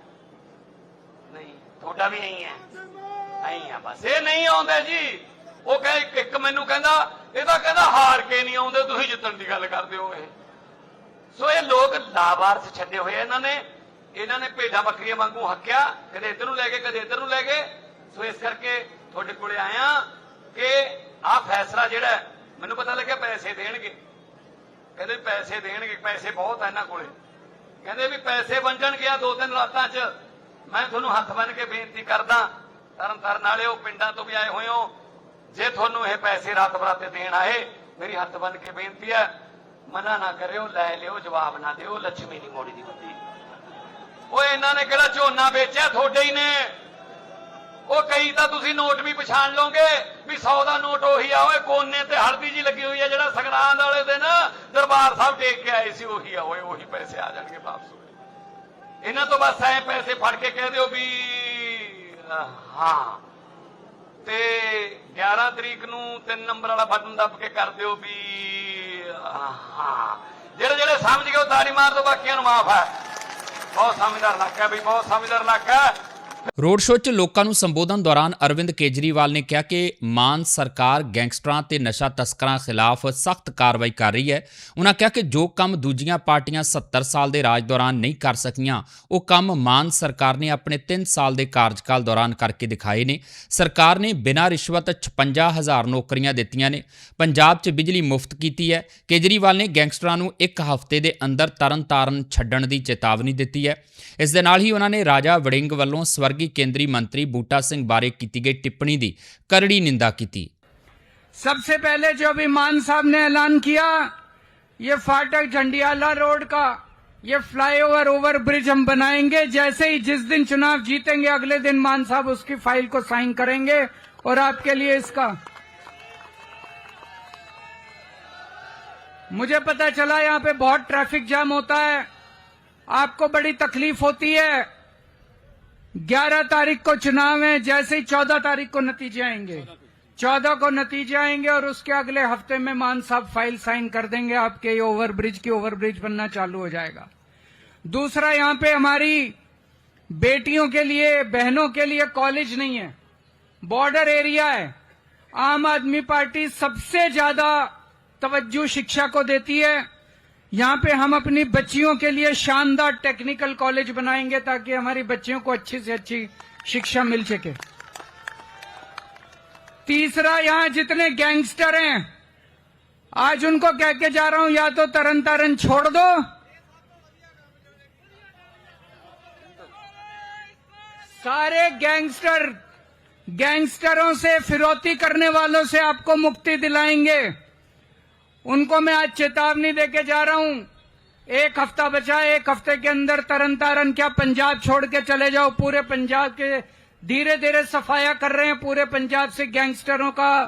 ਨਹੀਂ। ਤੁਹਾਡਾ ਵੀ ਨਹੀਂ ਹੈ। ਨਹੀਂ ਆ ਬਸ। ਇਹ ਨਹੀਂ ਆਉਂਦੇ ਜੀ। ਉਹ ਕਹੇ, ਇੱਕ- ਮੈਨੂੰ ਕਹਿੰਦਾ, ਇਹ ਤਾਂ ਕਹਿੰਦਾ ਹਾਰ ਕੇ ਨਹੀਂ ਆਉਂਦੇ, ਤੁਸੀਂ ਜਿੱਤਣ ਦੀ ਗੱਲ ਕਰਦੇ ਹੋ ਇਹ। ਸੋ ਇਹ ਲੋਕ ਲਾਵਾਰਸ ਛੱਡੇ ਹੋਏ ਇਹਨਾਂ ਨੇ। ਇਹਨਾਂ ਨੇ ਭੇਡਾਂ ਬੱਕਰੀਆਂ ਵਾਂਗੂ ਹੱਕਿਆ, ਕਦੇ ਇੱਧਰ ਨੂੰ ਲੈ ਕੇ ਕਦੇ ਇੱਧਰ ਨੂੰ ਲੈ ਕੇ ਸੋ ਇਸ ਕਰਕੇ ਤੁਹਾਡੇ ਕੋਲੇ ਆਇਆ ਕਿ ਆਹ ਫੈਸਲਾ ਜਿਹੜਾ ਮੈਨੂੰ ਪਤਾ ਲੱਗਿਆ ਪੈਸੇ ਦੇਣਗੇ। ਕਹਿੰਦੇ ਪੈਸੇ ਦੇਣਗੇ, ਪੈਸੇ ਬਹੁਤ ਆ ਇਹਨਾਂ ਕੋਲੇ। ਕਹਿੰਦੇ ਵੀ ਪੈਸੇ ਵੰਡਣ ਗਿਆ ਦੋ ਤਿੰਨ ਰਾਤਾਂ 'ਚ। ਮੈਂ ਤੁਹਾਨੂੰ ਹੱਥ ਬੰਨ ਕੇ ਬੇਨਤੀ ਕਰਦਾ, ਤਰਨ ਤਾਰਨ ਵਾਲਿਓ, ਪਿੰਡਾਂ ਤੋਂ ਵੀ ਆਏ ਹੋਏ ਹੋ ਜੇ ਤੁਹਾਨੂੰ ਇਹ ਪੈਸੇ ਰਾਤ ਬਰਾਤੇ ਦੇਣ ਆਏ, ਮੇਰੀ ਹੱਥ ਬੰਨ ਕੇ ਬੇਨਤੀ ਹੈ, ਮਨਾ ਨਾ ਕਰਿਓ, ਲੈ ਲਿਓ, ਜਵਾਬ ਨਾ ਦਿਓ, ਲੱਛਮੀ ਦੀ ਮੋੜੀ ਦੀ ਬੱਤੀ ਓਏ, ਇਹਨਾਂ ਨੇ ਕਿਹੜਾ ਝੋਨਾ ਵੇਚਿਆ? ਤੁਹਾਡੇ ਹੀ ਨੇ। ਉਹ ਕਈ ਤਾਂ ਤੁਸੀਂ ਨੋਟ ਵੀ ਪਛਾਣ ਲਓਗੇ ਵੀ 100 ਦਾ ਨੋਟ ਉਹੀ ਆ, ਓਏ, ਕੋਨੇ ਤੇ ਹਲਦੀ ਜੀ ਲੱਗੀ ਹੋਈ ਆ ਜਿਹੜਾ ਸੰਗਰਾਂਦ ਵਾਲੇ ਦਿਨ ਦਰਬਾਰ ਸਾਹਿਬ ਟੇਕ ਕੇ ਆਏ ਸੀ, ਉਹੀ ਆ, ਓਏ, ਉਹੀ ਪੈਸੇ ਆ ਜਾਣਗੇ ਵਾਪਸ। ਇਹਨਾਂ ਤੋਂ ਬਸ ਐ ਪੈਸੇ ਫੜ ਕੇ ਕਹਿ ਦਿਓ ਵੀ, ਹਾਂ। ਤੇ 11 ਤਰੀਕ ਨੂੰ 3 ਨੰਬਰ ਵਾਲਾ ਬਟਨ ਦੱਬ ਕੇ ਕਰ ਦਿਓ ਵੀ, ਹਾਂ। ਜਿਹੜੇ ਜਿਹੜੇ ਸਮਝ ਗਏ ਉਹ ਤਾੜੀ ਮਾਰ ਦੋ ਬਾਕੀਆਂ ਨੂੰ ਮਾਫ ਹੈ। ਬਹੁਤ ਸਮਝਦਾਰ ਇਲਾਕਾ ਵੀ ਬਹੁਤ ਸਮਝਦਾਰ ਇਲਾਕਾ ਰੋਡ ਸ਼ੋਅ 'ਚ ਲੋਕਾਂ ਨੂੰ ਸੰਬੋਧਨ ਦੌਰਾਨ ਅਰਵਿੰਦ ਕੇਜਰੀਵਾਲ ਨੇ ਕਿਹਾ ਕਿ ਮਾਨ ਸਰਕਾਰ ਗੈਂਗਸਟਰਾਂ ਤੇ ਨਸ਼ਾ ਤਸਕਰਾਂ ਖਿਲਾਫ ਸਖਤ ਕਾਰਵਾਈ ਕਰ ਰਹੀ ਹੈ। ਉਹਨਾਂ ਕਿਹਾ ਕਿ ਜੋ ਕੰਮ ਦੂਜੀਆਂ ਪਾਰਟੀਆਂ 70 ਸਾਲ ਦੇ ਰਾਜ ਦੌਰਾਨ ਨਹੀਂ ਕਰ ਸਕੀਆਂ, ਉਹ ਕੰਮ ਮਾਨ ਸਰਕਾਰ ਨੇ ਆਪਣੇ 3 ਸਾਲ ਦੇ ਕਾਰਜਕਾਲ ਦੌਰਾਨ ਕਰਕੇ ਦਿਖਾਏ ਨੇ। ਸਰਕਾਰ ਨੇ ਬਿਨਾਂ ਰਿਸ਼ਵਤ 56000 ਨੌਕਰੀਆਂ ਦਿੱਤੀਆਂ ਨੇ। ਪੰਜਾਬ 'ਚ ਬਿਜਲੀ ਮੁਫਤ ਕੀਤੀ ਹੈ। ਕੇਜਰੀਵਾਲ ਨੇ ਗੈਂਗਸਟਰਾਂ ਨੂੰ ਇੱਕ ਹਫ਼ਤੇ ਦੇ ਅੰਦਰ ਤਰਨ-ਤਾਰਨ ਛੱਡਣ ਦੀ ਚੇਤਾਵਨੀ ਦਿੱਤੀ ਹੈ। ਇਸ ਦੇ ਨਾਲ ਹੀ ਉਹਨਾਂ ਨੇ ਰਾਜਾ ਵੜਿੰਗ ਵੱਲੋਂ ਸਵਰਗੀ ਕੇਂਦਰੀ ਮੰਤਰੀ ਬੂਟਾ ਸਿੰਘ ਬਾਰੇ ਕੀਤੀ ਗਈ ਟਿੱਪਣੀ ਦੀ ਕਰੜੀ ਨਿੰਦਾ ਕੀਤੀ सबसे पहले जो अभी मान साहब ने ऐलान किया ये फाटक झंडियाला रोड का ये फ्लाईओवर ओवर ब्रिज हम बनाएंगे जैसे ही जिस दिन चुनाव जीतेंगे अगले दिन मान साहब उसकी फाइल को साइन करेंगे और आपके लिए इसका मुझे पता चला यहाँ पे बहुत ट्रैफिक जाम होता है आपको बड़ी तकलीफ होती है 11 तारीख को चुनाव है, जैसे ही 14 तारीख को नतीजे आएँगे। 14 को नतीजे आएँगे और उसके अगले हफ़्ते में मान साहब फ़ाइल साइन कर देंगे, आपके ये ओवर ब्रिज की ओवर ब्रिज बनना चालू हो जाएगा। दूसरा, यहाँ पे हमारी बेटियों के लिए, बहनों के लिए कॉलेज नहीं है, बॉर्डर एरिया है। आम आदमी पार्टी सबसे ज़्यादा तवज्जो शिक्षा को देती है यहाँ पे हम अपनी बच्चियों के लिए शानदार टेक्निकल कॉलेज बनाएँगे ताकि हमारी बच्चियों को अच्छी से अच्छी शिक्षा मिल सके। तीसरा, यहाँ जितने गैंगस्टर हैं, आज उनको कह के जा रहा हूँ, या तो तरन तारन छोड़ दो। सारे गैंगस्टर गैंगस्टरों से, फिरौती करने वालों से आपको मुक्ति दिलाएँगे। उनको मैं आज चेतावनी देके जा रहा हूँ। एक हफ़्ता बचा, एक हफ़्ते के अंदर तरन तारन क्या पंजाब छोड़ के चले जाओ? पूरे पंजाब के धीरे धीरे सफाया कर रहे हैं पूरे पंजाब से गैंगस्टरों का,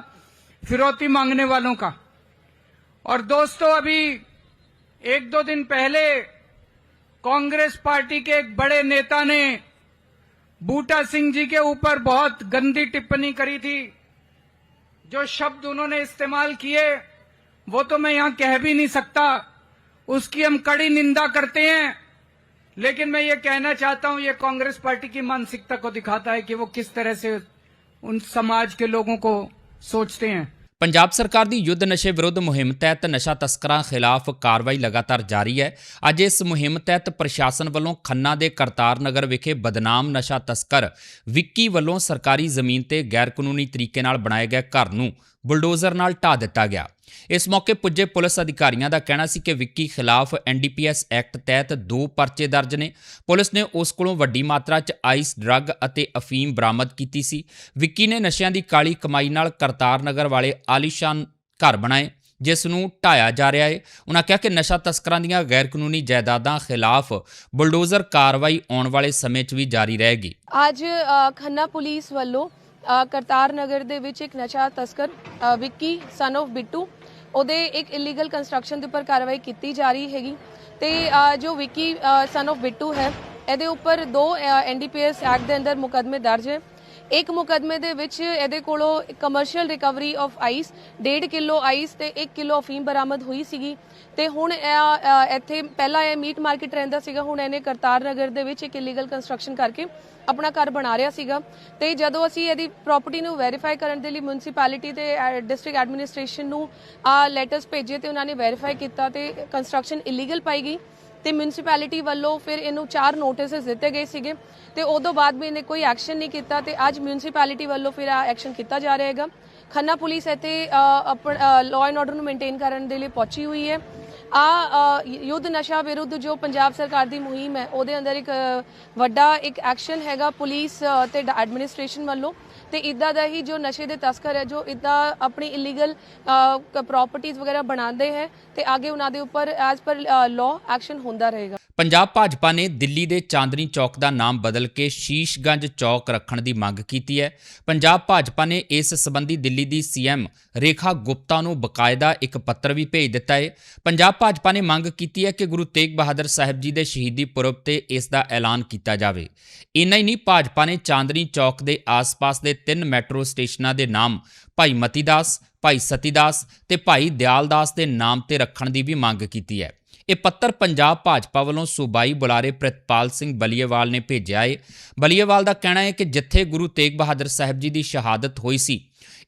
फिरौती मांगने वालों का। और दोस्तों, अभी एक दो दिन पहले कांग्रेस पार्टी के एक बड़े नेता ने बूटा सिंह जी के ऊपर बहुत गंदी टिप्पणी करी थी, जो शब्द उन्होंने इस्तेमाल किए वो तो मैं यहाँ कह भी नहीं सकता उसकी हम कड़ी निंदा करते हैं लेकिन मैं ये कहना चाहता हूं ये कांग्रेस पार्टी की मानसिकता को दिखाता है कि वो किस तरह से उन समाज के लोगों को सोचते हैं ਪੰਜਾਬ ਸਰਕਾਰ ਦੀ ਯੁੱਧ ਨਸ਼ੇ ਵਿਰੁੱਧ ਮੁਹਿੰਮ ਤਹਿਤ ਨਸ਼ਾ ਤਸਕਰਾਂ ਖਿਲਾਫ ਕਾਰਵਾਈ ਲਗਾਤਾਰ ਜਾਰੀ ਹੈ ਅੱਜ ਇਸ ਮੁਹਿੰਮ ਤਹਿਤ ਪ੍ਰਸ਼ਾਸਨ ਵੱਲੋਂ ਖੰਨਾ ਦੇ ਕਰਤਾਰ ਨਗਰ ਵਿਖੇ ਬਦਨਾਮ ਨਸ਼ਾ ਤਸਕਰ ਵਿੱਕੀ ਵੱਲੋਂ ਸਰਕਾਰੀ ਜ਼ਮੀਨ ਤੇ ਗੈਰ ਕਾਨੂੰਨੀ ਤਰੀਕੇ ਨਾਲ ਬਣਾਏ ਗਏ ਘਰ ਨੂੰ ਬੁਲਡੋਜ਼ਰ ਨਾਲ ਢਾ ਦਿੱਤਾ ਗਿਆ ਇਸ ਮੌਕੇ ਪੁੱਜੇ ਪੁਲਿਸ ਅਧਿਕਾਰੀਆਂ ਦਾ ਕਹਿਣਾ ਸੀ ਕਿ ਵਿੱਕੀ ਖਿਲਾਫ ਐਨਡੀਪੀਐਸ ਐਕਟ ਤਹਿਤ ਦੋ ਪਰਚੇ ਦਰਜ ਨੇ। ਪੁਲਿਸ ਨੇ ਉਸ ਕੋਲੋਂ ਵੱਡੀ ਮਾਤਰਾ 'ਚ ਆਈਸ ਡਰੱਗ ਅਤੇ ਅਫੀਮ ਬਰਾਮਦ ਕੀਤੀ ਸੀ। ਵਿੱਕੀ ਨੇ ਨਸ਼ਿਆਂ ਦੀ ਕਾਲੀ ਕਮਾਈ ਨਾਲ ਕਰਤਾਰ ਨਗਰ ਵਾਲੇ ਆਲੀਸ਼ਾਨ ਘਰ ਬਣਾਏ ਜਿਸ ਨੂੰ ਢਾਇਆ ਜਾ ਰਿਹਾ ਹੈ ਉਹਨਾਂ ਕਿਹਾ ਕਿ ਨਸ਼ਾ ਤਸਕਰਾਂ ਦੀਆਂ ਗੈਰ ਕਾਨੂੰਨੀ ਜਾਇਦਾਦਾਂ ਖਿਲਾਫ ਬੁਲਡੋਜ਼ਰ ਕਾਰਵਾਈ ਆਉਣ ਵਾਲੇ ਸਮੇਂ 'ਚ ਵੀ ਜਾਰੀ ਰਹੇਗੀ। ਅੱਜ ਖੰਨਾ ਪੁਲਿਸ ਵੱਲੋਂ ਅ, ਕਰਤਾਰ ਨਗਰ ਦੇ ਵਿੱਚ ਇੱਕ ਨਸ਼ਾ ਤਸਕਰ ਵਿੱਕੀ ਸਨ of ਬਿੱਟੂ ਉਹਦੇ ਇੱਕ ਇਲੀਗਲ ਕੰਸਟਰਕਸ਼ਨ ਦੇ ਉੱਪਰ ਕਾਰਵਾਈ ਕੀਤੀ ਜਾ ਰਹੀ ਹੈਗੀ। ਤੇ ਜੋ ਵਿੱਕੀ ਸਨ of ਬਿੱਟੂ ਹੈ, ਇਹਦੇ ਉੱਪਰ ਦੋ ਐਨਡੀਪੀਐਸ ਐਕਟ ਦੇ ਅੰਦਰ ਮੁਕਦਮੇ ਦਰਜ ਹੈ। ਇੱਕ ਮੁਕਦਮੇ ਦੇ ਵਿੱਚ ਇਹਦੇ ਕੋਲੋਂ commercial recovery of ice 1.5 kilo ice ਤੇ 1 ਕਿਲੋ ਅਫੀਮ ਬਰਾਮਦ ਹੋਈ ਸੀਗੀ। ਤੇ ਹੁਣ ਇਹ, ਇੱਥੇ ਪਹਿਲਾਂ ਇਹ ਮੀਟ ਮਾਰਕੀਟ ਰਹਿੰਦਾ ਸੀਗਾ ਹੁਣ ਇਹਨੇ ਕਰਤਾਰ ਨਗਰ ਦੇ ਵਿੱਚ ਇੱਕ ਇਲੀਗਲ ਕੰਸਟਰਕਸ਼ਨ ਕਰਕੇ ਆਪਣਾ ਘਰ ਬਣਾ ਰਿਹਾ ਸੀਗਾ। ਤੇ ਜਦੋਂ ਅਸੀਂ ਇਹਦੀ ਪ੍ਰਾਪਰਟੀ ਨੂੰ ਵੈਰੀਫਾਈ ਕਰਨ ਦੇ ਲਈ ਮਿਊਨਿਸਪੈਲਿਟੀ ਤੇ ਡਿਸਟ੍ਰਿਕਟ ਐਡਮਿਨਿਸਟ੍ਰੇਸ਼ਨ ਨੂੰ ਆ ਲੈਟਰਸ ਭੇਜੇ ਤੇ ਉਹਨਾਂ ਨੇ ਵੈਰੀਫਾਈ ਕੀਤਾ ਤੇ ਕੰਸਟਰਕਸ਼ਨ ਇਲੀਗਲ ਪਾਈ ਗਈ। ਤੇ ਮਿਊਨਿਸਪੈਲਿਟੀ ਵੱਲੋਂ ਫਿਰ ਇਹਨੂੰ ਚਾਰ ਨੋਟਿਸਸ ਦਿੱਤੇ ਗਏ ਸੀਗੇ ਤੇ ਉਦੋਂ ਬਾਅਦ ਵੀ ਇਹਨੇ ਕੋਈ ਐਕਸ਼ਨ ਨਹੀਂ ਕੀਤਾ ਤੇ ਅੱਜ ਮਿਊਨਿਸਪੈਲਿਟੀ ਵੱਲੋਂ ਫਿਰ ਆ ਐਕਸ਼ਨ ਕੀਤਾ ਜਾ ਰਿਹਾ ਹੈਗਾ। ਖੰਨਾ ਪੁਲਿਸ ਇੱਥੇ ਲਾਅ ਐਂਡ ਆਰਡਰ ਨੂੰ ਮੇਨਟੇਨ ਕਰਨ ਦੇ ਲਈ ਪਹੁੰਚੀ ਹੋਈ ਹੈ। ਆ ਯੁੱਧ ਨਸ਼ਾ ਵਿਰੁੱਧ ਜੋ ਪੰਜਾਬ ਸਰਕਾਰ ਦੀ ਮੁਹਿੰਮ ਹੈ ਉਹਦੇ ਅੰਦਰ ਇੱਕ ਵੱਡਾ ਇੱਕ ਐਕਸ਼ਨ ਹੈਗਾ ਪੁਲਿਸ ਅ, ਤੇ ਐਡਮਿਨਿਸਟ੍ਰੇਸ਼ਨ ਵੱਲੋਂ। ਤੇ ਇਦਾਂ ਦਾ ਹੀ ਜੋ ਨਸ਼ੇ ਦੇ ਤਸਕਰ ਹੈ, ਜੋ ਇਦਾਂ ਆਪਣੀ ਇਲੀਗਲ ਪ੍ਰਾਪਰਟੀਆਂ ਵਗੈਰਾ ਬਣਾਉਂਦੇ ਹੈ ਤੇ ਅੱਗੇ ਉਹਨਾਂ ਦੇ ਉੱਪਰ ਐਜ਼ ਪਰ ਲਾਅ ਐਕਸ਼ਨ ਹੁੰਦਾ ਰਹੇਗਾ। ਪੰਜਾਬ ਭਾਜਪਾ ਨੇ ਦਿੱਲੀ ਦੇ ਚਾਂਦਨੀ ਚੌਕ ਦਾ ਨਾਮ ਬਦਲ ਕੇ ਸ਼ੀਸ਼ਗੰਜ ਚੌਕ ਰੱਖਣ ਦੀ ਮੰਗ ਕੀਤੀ ਹੈ। ਪੰਜਾਬ ਭਾਜਪਾ ਨੇ ਇਸ ਸੰਬੰਧੀ ਦਿੱਲੀ ਦੀ ਸੀਐਮ ਰੇਖਾ ਗੁਪਤਾ ਨੂੰ ਬਕਾਇਦਾ ਇੱਕ ਪੱਤਰ ਵੀ ਭੇਜ ਦਿੱਤਾ ਹੈ। ਪੰਜਾਬ ਭਾਜਪਾ ਨੇ ਮੰਗ ਕੀਤੀ ਹੈ ਕਿ ਗੁਰੂ ਤੇਗ ਬਹਾਦਰ ਸਾਹਿਬ ਜੀ ਦੇ ਸ਼ਹੀਦੀ ਪੁਰਬ ਤੇ ਇਸ ਦਾ ਐਲਾਨ ਕੀਤਾ ਜਾਵੇ। ਇੰਨਾ ਹੀ ਨਹੀਂ, ਭਾਜਪਾ ਨੇ ਚਾਂਦਨੀ ਚੌਕ ਦੇ ਆਸ-ਪਾਸ ਦੇ ਤਿੰਨ ਮੈਟਰੋ ਸਟੇਸ਼ਨਾਂ ਦੇ ਨਾਮ ਭਾਈ ਮਤੀਦਾਸ ਭਾਈ ਸਤੀਦਾਸ ਤੇ ਭਾਈ ਦਿਆਲਦਾਸ ਦੇ ਨਾਮ ਤੇ ਰੱਖਣ ਦੀ ਵੀ ਮੰਗ ਕੀਤੀ ਹੈ। ਇਹ ਪੱਤਰ ਪੰਜਾਬ ਭਾਜਪਾ ਵੱਲੋਂ ਸੂਬਾਈ ਬੁਲਾਰੇ ਪ੍ਰਿਤਪਾਲ ਸਿੰਘ ਬਲੀਏਵਾਲ ਨੇ ਭੇਜਿਆ ਹੈ ਬਲੀਏਵਾਲ ਦਾ ਕਹਿਣਾ ਹੈ ਕਿ ਜਿੱਥੇ ਗੁਰੂ ਤੇਗ ਬਹਾਦਰ ਸਾਹਿਬ ਜੀ ਦੀ ਸ਼ਹਾਦਤ ਹੋਈ ਸੀ,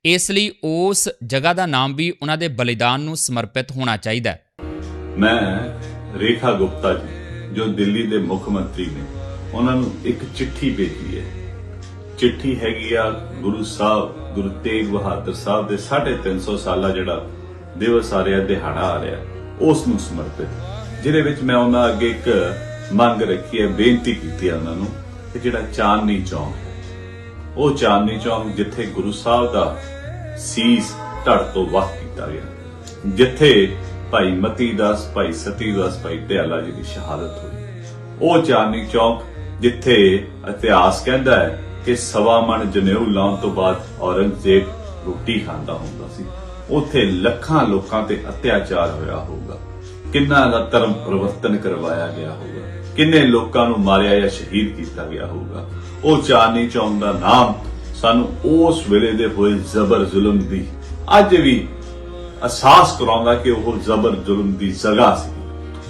ਇਸ ਲਈ ਉਸ ਜਗ੍ਹਾ ਦਾ ਨਾਮ ਵੀ ਉਹਨਾਂ ਦੇ ਬਲੀਦਾਨ ਨੂੰ ਸਮਰਪਿਤ ਹੋਣਾ ਚਾਹੀਦਾ ਹੈ। ਮੈਂ ਰੇਖਾ ਗੁਪਤਾ ਜੀ, ਜੋ ਦਿੱਲੀ ਦੇ ਮੁੱਖ ਮੰਤਰੀ ਨੇ, ਉਹਨਾਂ ਨੂੰ ਇੱਕ ਚਿੱਠੀ ਭੇਜੀ ਹੈ। ਚਿੱਠੀ ਹੈਗੀ ਆ ਗੁਰੂ ਸਾਹਿਬ, ਗੁਰੂ ਤੇਗ ਬਹਾਦਰ ਸਾਹਿਬ ਦੇ 350 ਸਾਲਾ ਜਿਹੜਾ ਦਿਵਸ ਆ ਰਿਹਾ, ਦਿਹਾੜਾ ਆ ਰਿਹਾ। ਉਸ ਨੂੰ ਸਮਰਪਿਤ ਜਿਹਦੇ ਵਿੱਚ ਮੈਂ ਉਹਨਾਂ ਅੱਗੇ ਇੱਕ ਮੰਗ ਰੱਖੀ ਹੈ, ਬੇਨਤੀ ਕੀਤੀ ਹੈ ਉਹਨਾਂ ਨੂੰ ਕਿ ਜਿਹੜਾ ਚਾਂਦਨੀ ਚੌਂਕ ਹੈ, ਉਹ ਚਾਂਦਨੀ ਚੌਂਕ ਜਿੱਥੇ ਗੁਰੂ ਸਾਹਿਬ ਦਾ ਸੀਸ ਧੜ ਤੋਂ ਵਖ ਕੀਤਾ ਗਿਆ, ਜਿੱਥੇ ਭਾਈ ਮਤੀ ਦਾਸ, ਭਾਈ ਸਤੀ ਦਾਸ, ਭਾਈ ਦਿਆਲਾ ਜੀ ਦੀ ਸ਼ਹਾਦਤ ਹੋਈ। ਉਹ ਚਾਂਦਨੀ ਚੌਂਕ ਜਿੱਥੇ ਇਤਿਹਾਸ ਕਹਿੰਦਾ ਹੈ ਕਿ ਸਵਾ ਮਣ ਜਨੇਊ ਲਾਉਣ ਤੋਂ ਬਾਅਦ ਔਰੰਗਜ਼ੇਬ ਰੋਟੀ ਖਾਂਦਾ ਹੁੰਦਾ ਸੀ। ਉੱਥੇ ਲੱਖਾਂ ਲੋਕਾਂ ਤੇ ਅਤਿਆਚਾਰ ਹੋਇਆ ਹੋਊਗਾ। ਕਿੰਨਾ ਦਾ ਧਰਮ ਪਰਿਵਰਤਨ ਕਰਵਾਇਆ ਗਿਆ ਹੋਊਗਾ। ਕਿੰਨੇ ਲੋਕਾਂ ਨੂੰ ਮਾਰਿਆ ਜਾਂ ਸ਼ਹੀਦ ਕੀਤਾ ਗਿਆ ਹੋਊਗਾ। ਉਹ ਚਾਂਦਨੀ ਚੌਂਕ ਦਾ ਨਾਮ ਸਾਨੂੰ ਉਸ ਵੇਲੇ ਦੇ ਹੋਏ ਜ਼ਬਰ ਜ਼ੁਲਮ ਦੀ ਅੱਜ ਵੀ ਅਹਿਸਾਸ ਕਰਾਉਂਦਾ ਕਿ ਉਹ ਜ਼ਬਰ ਜ਼ੁਲਮ ਦੀ ਜਗ੍ਹਾ ਸੀ।